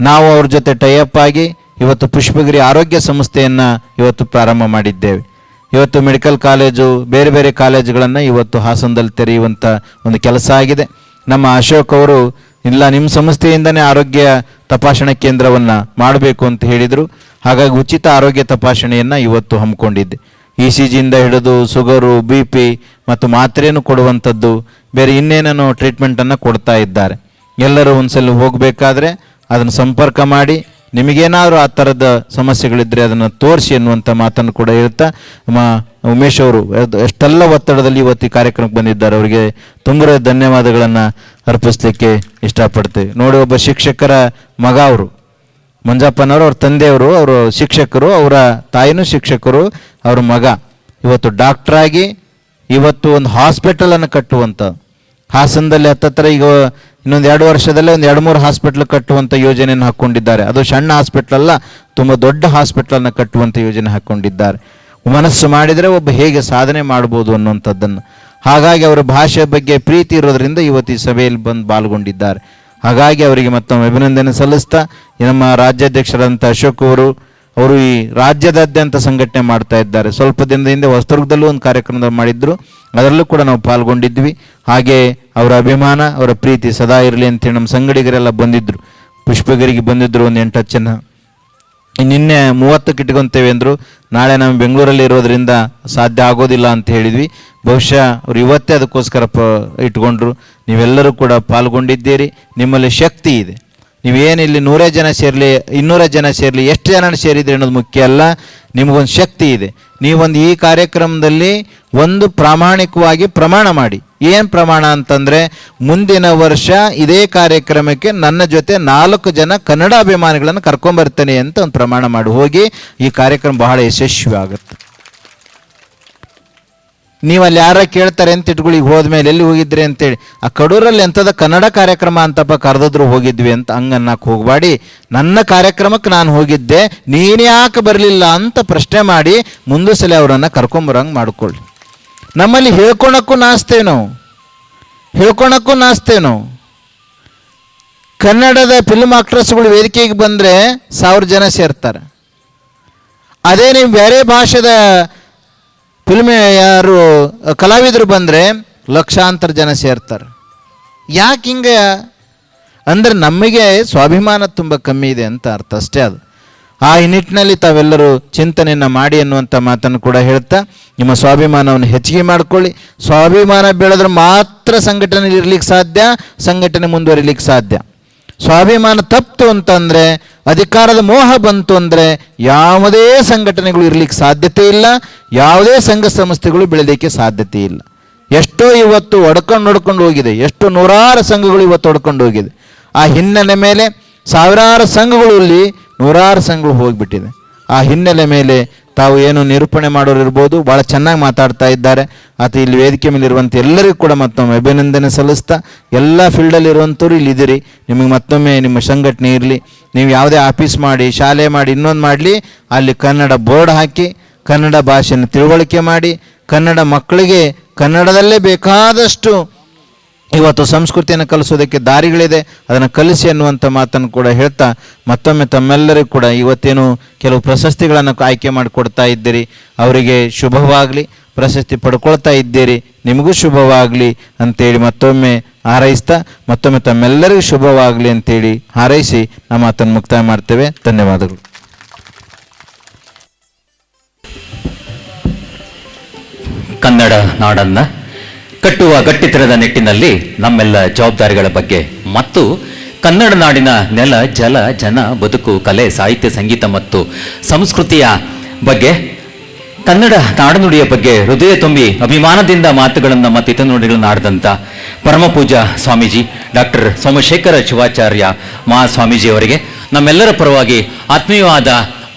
ನಾವು ಅವ್ರ ಜೊತೆ ಟೈಅಪ್ ಆಗಿ ಇವತ್ತು ಪುಷ್ಪಗಿರಿ ಆರೋಗ್ಯ ಸಂಸ್ಥೆಯನ್ನು ಇವತ್ತು ಪ್ರಾರಂಭ ಮಾಡಿದ್ದೇವೆ. ಇವತ್ತು ಮೆಡಿಕಲ್ ಕಾಲೇಜು ಬೇರೆ ಬೇರೆ ಕಾಲೇಜುಗಳನ್ನು ಇವತ್ತು ಹಾಸನದಲ್ಲಿ ತೆರೆಯುವಂಥ ಒಂದು ಕೆಲಸ ಆಗಿದೆ. ನಮ್ಮ ಅಶೋಕ್ ಅವರು, ಇಲ್ಲ, ನಿಮ್ಮ ಸಂಸ್ಥೆಯಿಂದನೇ ಆರೋಗ್ಯ ತಪಾಸಣಾ ಕೇಂದ್ರವನ್ನು ಮಾಡಬೇಕು ಅಂತ ಹೇಳಿದರು. ಹಾಗಾಗಿ ಉಚಿತ ಆರೋಗ್ಯ ತಪಾಸಣೆಯನ್ನು ಇವತ್ತು ಹಮ್ಮಿಕೊಂಡಿದ್ದೆ. ಇ ಸಿ ಜಿಯಿಂದ ಹಿಡಿದು ಶುಗರು ಬಿ ಪಿ ಮತ್ತು ಮಾತ್ರೆಯನ್ನು ಕೊಡುವಂಥದ್ದು ಬೇರೆ ಇನ್ನೇನೇನೋ ಟ್ರೀಟ್ಮೆಂಟನ್ನು ಕೊಡ್ತಾ ಇದ್ದಾರೆ. ಎಲ್ಲರೂ ಒಂದ್ಸಲ ಹೋಗಬೇಕಾದ್ರೆ ಅದನ್ನು ಸಂಪರ್ಕ ಮಾಡಿ ನಿಮಗೇನಾದರೂ ಆ ಥರದ ಸಮಸ್ಯೆಗಳಿದ್ದರೆ ಅದನ್ನು ತೋರಿಸಿ ಅನ್ನುವಂಥ ಮಾತನ್ನು ಕೂಡ ಹೇಳ್ತಾ, ನಮ್ಮ ಉಮೇಶ್ ಅವರು ಎಷ್ಟೆಲ್ಲ ಒತ್ತಡದಲ್ಲಿ ಇವತ್ತು ಈ ಕಾರ್ಯಕ್ರಮಕ್ಕೆ ಬಂದಿದ್ದಾರೆ, ಅವರಿಗೆ ತುಂಬ ಧನ್ಯವಾದಗಳನ್ನು ಅರ್ಪಿಸ್ಲಿಕ್ಕೆ ಇಷ್ಟಪಡ್ತೇವೆ. ನೋಡಿ, ಒಬ್ಬ ಶಿಕ್ಷಕರ ಮಗ ಅವರು, ಮಂಜಪ್ಪನವರು, ಅವ್ರ ತಂದೆಯವರು, ಅವರು ಶಿಕ್ಷಕರು, ಅವರ ತಾಯಿನೂ ಶಿಕ್ಷಕರು, ಅವ್ರ ಮಗ. ಇವತ್ತು ಡಾಕ್ಟ್ರಾಗಿ ಇವತ್ತು ಒಂದು ಹಾಸ್ಪಿಟಲನ್ನು ಕಟ್ಟುವಂಥ ಹಾಸನದಲ್ಲಿ ಹತ್ತತ್ರ ಈಗ ಇನ್ನೊಂದು ಎರಡು ವರ್ಷದಲ್ಲೇ ಒಂದು ಎರಡು ಮೂರು ಹಾಸ್ಪಿಟ್ಲ್ ಕಟ್ಟುವಂಥ ಯೋಜನೆಯನ್ನು ಹಾಕ್ಕೊಂಡಿದ್ದಾರೆ. ಅದು ಸಣ್ಣ ಹಾಸ್ಪಿಟ್ಲ್ ಅಲ್ಲ, ತುಂಬ ದೊಡ್ಡ ಹಾಸ್ಪಿಟ್ಲನ್ನು ಕಟ್ಟುವಂಥ ಯೋಜನೆ ಹಾಕ್ಕೊಂಡಿದ್ದಾರೆ. ಮನಸ್ಸು ಮಾಡಿದರೆ ಒಬ್ಬ ಹೇಗೆ ಸಾಧನೆ ಮಾಡ್ಬೋದು ಅನ್ನುವಂಥದ್ದನ್ನು. ಹಾಗಾಗಿ ಅವರ ಭಾಷೆ ಬಗ್ಗೆ ಪ್ರೀತಿ ಇರೋದ್ರಿಂದ ಇವತ್ತು ಈ ಸಭೆಯಲ್ಲಿ ಬಂದು ಪಾಲ್ಗೊಂಡಿದ್ದಾರೆ. ಹಾಗಾಗಿ ಅವರಿಗೆ ಮತ್ತೊಮ್ಮೆ ಅಭಿನಂದನೆ ಸಲ್ಲಿಸ್ತಾ ನಮ್ಮ ರಾಜ್ಯಾಧ್ಯಕ್ಷರಾದಂಥ ಅಶೋಕ್ ಅವರು ಅವರು ಈ ರಾಜ್ಯದಾದ್ಯಂತ ಸಂಘಟನೆ ಮಾಡ್ತಾ ಇದ್ದಾರೆ. ಸ್ವಲ್ಪ ದಿನದ ಹಿಂದೆ ಹೊಸದುರ್ಗದಲ್ಲೂ ಒಂದು ಕಾರ್ಯಕ್ರಮ ಮಾಡಿದ್ರು. ಅದರಲ್ಲೂ ಕೂಡ ನಾವು ಪಾಲ್ಗೊಂಡಿದ್ವಿ. ಹಾಗೆ ಅವರ ಅಭಿಮಾನ, ಅವರ ಪ್ರೀತಿ ಸದಾ ಇರಲಿ ಅಂತೇಳಿ ನಮ್ಮ ಸಂಗಡಿಗರೆಲ್ಲ ಬಂದಿದ್ರು. ಪುಷ್ಪಗಿರಿಗೆ ಬಂದಿದ್ರು ಒಂದು ಹತ್ತು ಜನ. ನಿನ್ನೆ ಮೂವತ್ತಕ್ಕೆ ಇಟ್ಕೊಂತೇವೆ ಅಂದರು. ನಾಳೆ ನಾವು ಬೆಂಗಳೂರಲ್ಲಿ ಇರೋದ್ರಿಂದ ಸಾಧ್ಯ ಆಗೋದಿಲ್ಲ ಅಂತ ಹೇಳಿದ್ವಿ. ಬಹುಶಃ ಅವ್ರು ಇವತ್ತೇ ಅದಕ್ಕೋಸ್ಕರ ಪ, ಇಟ್ಕೊಂಡ್ರು. ನೀವೆಲ್ಲರೂ ಕೂಡ ಪಾಲ್ಗೊಂಡಿದ್ದೀರಿ. ನಿಮ್ಮಲ್ಲಿ ಶಕ್ತಿ ಇದೆ. ನೀವೇನು ಇಲ್ಲಿ ನೂರೇ ಜನ ಸೇರಲಿ, ಇನ್ನೂರೇ ಜನ ಸೇರಲಿ, ಎಷ್ಟು ಜನ ಸೇರಿದ್ರಿ ಅನ್ನೋದು ಮುಖ್ಯ ಅಲ್ಲ, ನಿಮಗೊಂದು ಶಕ್ತಿ ಇದೆ. ನೀವೊಂದು ಈ ಕಾರ್ಯಕ್ರಮದಲ್ಲಿ ಒಂದು ಪ್ರಾಮಾಣಿಕವಾಗಿ ಪ್ರಮಾಣ ಮಾಡಿ. ಏನು ಪ್ರಮಾಣ ಅಂತಂದರೆ, ಮುಂದಿನ ವರ್ಷ ಇದೇ ಕಾರ್ಯಕ್ರಮಕ್ಕೆ ನನ್ನ ಜೊತೆ ನಾಲ್ಕು ಜನ ಕನ್ನಡ ಅಭಿಮಾನಿಗಳನ್ನು ಕರ್ಕೊಂಬರ್ತೇನೆ ಅಂತ ಒಂದು ಪ್ರಮಾಣ ಮಾಡಿ ಹೋಗಿ, ಈ ಕಾರ್ಯಕ್ರಮ ಬಹಳ ಯಶಸ್ವಿ ಆಗುತ್ತೆ ನೀವು ಅಲ್ಲಿ ಯಾರ ಕೇಳ್ತಾರೆ ಅಂತ ಇಟ್ಕೊಳ್ಳಿ ಹೋದ ಹೋದ್ಮೇಲೆ ಎಲ್ಲಿ ಹೋಗಿದ್ರಿ ಅಂತೇಳಿ. ಆ ಕಡೂರಲ್ಲಿ ಎಂಥದ ಕನ್ನಡ ಕಾರ್ಯಕ್ರಮ ಅಂತಪ್ಪ ಕರೆದಿದ್ರು ಹೋಗಿದ್ವಿ ಅಂತ ಹಂಗನ್ನಕ್ಕೆ ಹೋಗಬೇಡಿ. ನನ್ನ ಕಾರ್ಯಕ್ರಮಕ್ಕೆ ನಾನು ಹೋಗಿದ್ದೆ, ನೀನು ಯಾಕೆ ಬರಲಿಲ್ಲ ಅಂತ ಪ್ರಶ್ನೆ ಮಾಡಿ ಮುಂದೆ ಸಲ ಅವರನ್ನು ಕರ್ಕೊಂಬರಂಗೆ ಮಾಡ್ಕೊಳ್ಳಿ. ನಮ್ಮಲ್ಲಿ ಹೇಳ್ಕೊಳಕ್ಕೂ ನಾಸ್ತೇವೆ ನಾವು. ಹೇಳ್ಕೊಳಕ್ಕೂ ನಾಸ್ತೇವೆ ನಾವು. ಕನ್ನಡದ ಫಿಲ್ಮ್ ಆಕ್ಟ್ರೆಸ್ಗಳು ವೇದಿಕೆಗೆ ಬಂದರೆ ಸಾವಿರ ಜನ ಸೇರ್ತಾರೆ. ಅದೇ ನೀವು ಬೇರೆ ಭಾಷೆದ ಫಿಲ್ಮ್ ಯಾರು ಕಲಾವಿದರು ಬಂದರೆ ಲಕ್ಷಾಂತರ ಜನ ಸೇರ್ತಾರೆ. ಯಾಕೆ ಹಿಂಗೆ? ಅಂದರೆ ನಮಗೆ ಸ್ವಾಭಿಮಾನ ತುಂಬ ಕಮ್ಮಿ ಇದೆ ಅಂತ ಅರ್ಥ ಅಷ್ಟೇ ಅದು. ಆ ನಿಟ್ಟಿನಲ್ಲಿ ತಾವೆಲ್ಲರೂ ಚಿಂತನೆಯನ್ನು ಮಾಡಿ ಅನ್ನುವಂಥ ಮಾತನ್ನು ಕೂಡ ಹೇಳ್ತಾ, ನಿಮ್ಮ ಸ್ವಾಭಿಮಾನವನ್ನು ಹೆಚ್ಚಿಗೆ ಮಾಡಿಕೊಳ್ಳಿ. ಸ್ವಾಭಿಮಾನ ಬೆಳೆದ್ರೆ ಮಾತ್ರ ಸಂಘಟನೆ ಇರಲಿಕ್ಕೆ ಸಾಧ್ಯ, ಸಂಘಟನೆ ಮುಂದುವರಿಲಿಕ್ಕೆ ಸಾಧ್ಯ. ಸ್ವಾಭಿಮಾನ ತಪ್ಪು ಅಂತಂದರೆ, ಅಧಿಕಾರದ ಮೋಹ ಬಂತು ಅಂದರೆ ಯಾವುದೇ ಸಂಘಟನೆಗಳು ಇರಲಿಕ್ಕೆ ಸಾಧ್ಯತೆ ಇಲ್ಲ, ಯಾವುದೇ ಸಂಘ ಸಂಸ್ಥೆಗಳು ಬೆಳೆದಕ್ಕೆ ಸಾಧ್ಯತೆ ಇಲ್ಲ. ಎಷ್ಟೋ ಇವತ್ತು ಒಡ್ಕೊಂಡು ಹೊಡ್ಕೊಂಡು ಹೋಗಿದೆ, ಎಷ್ಟೋ ನೂರಾರು ಸಂಘಗಳು ಇವತ್ತು ಒಡ್ಕೊಂಡು ಹೋಗಿದೆ. ಆ ಹಿನ್ನೆಲೆ ಮೇಲೆ ಸಾವಿರಾರು ಸಂಘಗಳು ಇಲ್ಲಿ ನೂರಾರು ಸಂಘಗಳು ಹೋಗಿಬಿಟ್ಟಿದೆ. ಆ ಹಿನ್ನೆಲೆ ಮೇಲೆ ತಾವು ಏನು ನಿರೂಪಣೆ ಮಾಡೋರು ಇರ್ಬೋದು ಭಾಳ ಚೆನ್ನಾಗಿ ಮಾತಾಡ್ತಾ ಇದ್ದಾರೆ. ಆತ ಇಲ್ಲಿ ವೇದಿಕೆ ಮೇಲೆ ಇರುವಂಥ ಎಲ್ಲರಿಗೂ ಕೂಡ ಮತ್ತೊಮ್ಮೆ ಅಭಿನಂದನೆ ಸಲ್ಲಿಸ್ತಾ, ಎಲ್ಲ ಫೀಲ್ಡಲ್ಲಿ ಇರುವಂಥವ್ರು ಇಲ್ಲಿ ಇದ್ದೀರಿ. ನಿಮಗೆ ಮತ್ತೊಮ್ಮೆ ನಿಮ್ಮ ಸಂಘಟನೆ ಇರಲಿ, ನೀವು ಯಾವುದೇ ಆಫೀಸ್ ಮಾಡಿ, ಶಾಲೆ ಮಾಡಿ, ಇನ್ನೊಂದು ಮಾಡಲಿ, ಅಲ್ಲಿ ಕನ್ನಡ ಬೋರ್ಡ್ ಹಾಕಿ, ಕನ್ನಡ ಭಾಷೆಯನ್ನು ತಿಳುವಳಿಕೆ ಮಾಡಿ, ಕನ್ನಡ ಮಕ್ಕಳಿಗೆ ಕನ್ನಡದಲ್ಲೇ ಬೇಕಾದಷ್ಟು ಇವತ್ತು ಸಂಸ್ಕೃತಿಯನ್ನು ಕಲಿಸೋದಕ್ಕೆ ದಾರಿಗಳಿದೆ. ಅದನ್ನು ಕಲಿಸಿ ಅನ್ನುವಂಥ ಮಾತನ್ನು ಕೂಡ ಹೇಳ್ತಾ, ಮತ್ತೊಮ್ಮೆ ತಮ್ಮೆಲ್ಲರಿಗೂ ಕೂಡ ಇವತ್ತೇನು ಕೆಲವು ಪ್ರಶಸ್ತಿಗಳನ್ನು ಆಯ್ಕೆ ಮಾಡಿಕೊಡ್ತಾ ಇದ್ದೀರಿ. ಅವರಿಗೆ ಶುಭವಾಗಲಿ, ಪ್ರಶಸ್ತಿ ಪಡ್ಕೊಳ್ತಾ ಇದ್ದೀರಿ. ನಿಮಗೂ ಶುಭವಾಗಲಿ ಅಂತೇಳಿ ಮತ್ತೊಮ್ಮೆ ಹಾರೈಸ್ತಾ, ಮತ್ತೊಮ್ಮೆ ತಮ್ಮೆಲ್ಲರಿಗೂ ಶುಭವಾಗಲಿ ಅಂತೇಳಿ ಹಾರೈಸಿ ನಮ್ಮ ಮಾತನ್ನು ಮುಕ್ತಾಯ ಮಾಡ್ತೇವೆ. ಧನ್ಯವಾದಗಳು. ಕನ್ನಡ ನಾಡನ್ನ ಕಟ್ಟುವ ಗಟ್ಟಿತರದ ನಿಟ್ಟಿನಲ್ಲಿ ನಮ್ಮೆಲ್ಲ ಜವಾಬ್ದಾರಿಗಳ ಬಗ್ಗೆ ಮತ್ತು ಕನ್ನಡ ನಾಡಿನ ನೆಲ, ಜಲ, ಜನ, ಬದುಕು, ಕಲೆ, ಸಾಹಿತ್ಯ, ಸಂಗೀತ ಮತ್ತು ಸಂಸ್ಕೃತಿಯ ಬಗ್ಗೆ, ಕನ್ನಡ ನಾಡುನುಡಿಯ ಬಗ್ಗೆ ಹೃದಯ ತುಂಬಿ ಅಭಿಮಾನದಿಂದ ಮಾತುಗಳನ್ನು ಮತ್ತು ಹಿತನುಡಿಗಳನ್ನು ಆಡಿದಂಥ ಪರಮಪೂಜಾ ಸ್ವಾಮೀಜಿ, ಡಾಕ್ಟರ್ ಸೋಮಶೇಖರ ಶಿವಾಚಾರ್ಯ ಮಹಾಸ್ವಾಮೀಜಿಯವರಿಗೆ ನಮ್ಮೆಲ್ಲರ ಪರವಾಗಿ ಆತ್ಮೀಯವಾದ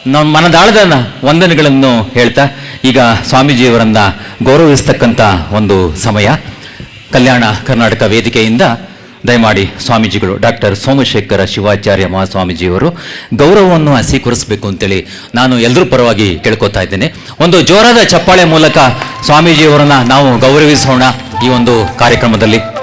ನಮ್ಮ ಮನದಾಳದ ವಂದನೆಗಳನ್ನು ಹೇಳ್ತಾ ಈಗ ಸ್ವಾಮೀಜಿಯವರನ್ನ ಗೌರವಿಸ್ತಕ್ಕಂಥ ಒಂದು ಸಮಯ. ಕಲ್ಯಾಣ ಕರ್ನಾಟಕ ವೇದಿಕೆಯಿಂದ ದಯಮಾಡಿ ಸ್ವಾಮೀಜಿಗಳು ಡಾಕ್ಟರ್ ಸೋಮಶೇಖರ ಶಿವಾಚಾರ್ಯ ಮಹಾಸ್ವಾಮೀಜಿಯವರು ಗೌರವವನ್ನು ಸ್ವೀಕರಿಸಬೇಕು ಅಂತೇಳಿ ನಾನು ಎಲ್ಲರ ಪರವಾಗಿ ಕೇಳ್ಕೊತಾ ಇದ್ದೇನೆ. ಒಂದು ಜೋರಾದ ಚಪ್ಪಾಳೆ ಮೂಲಕ ಸ್ವಾಮೀಜಿಯವರನ್ನ ನಾವು ಗೌರವಿಸೋಣ ಈ ಒಂದು ಕಾರ್ಯಕ್ರಮದಲ್ಲಿ.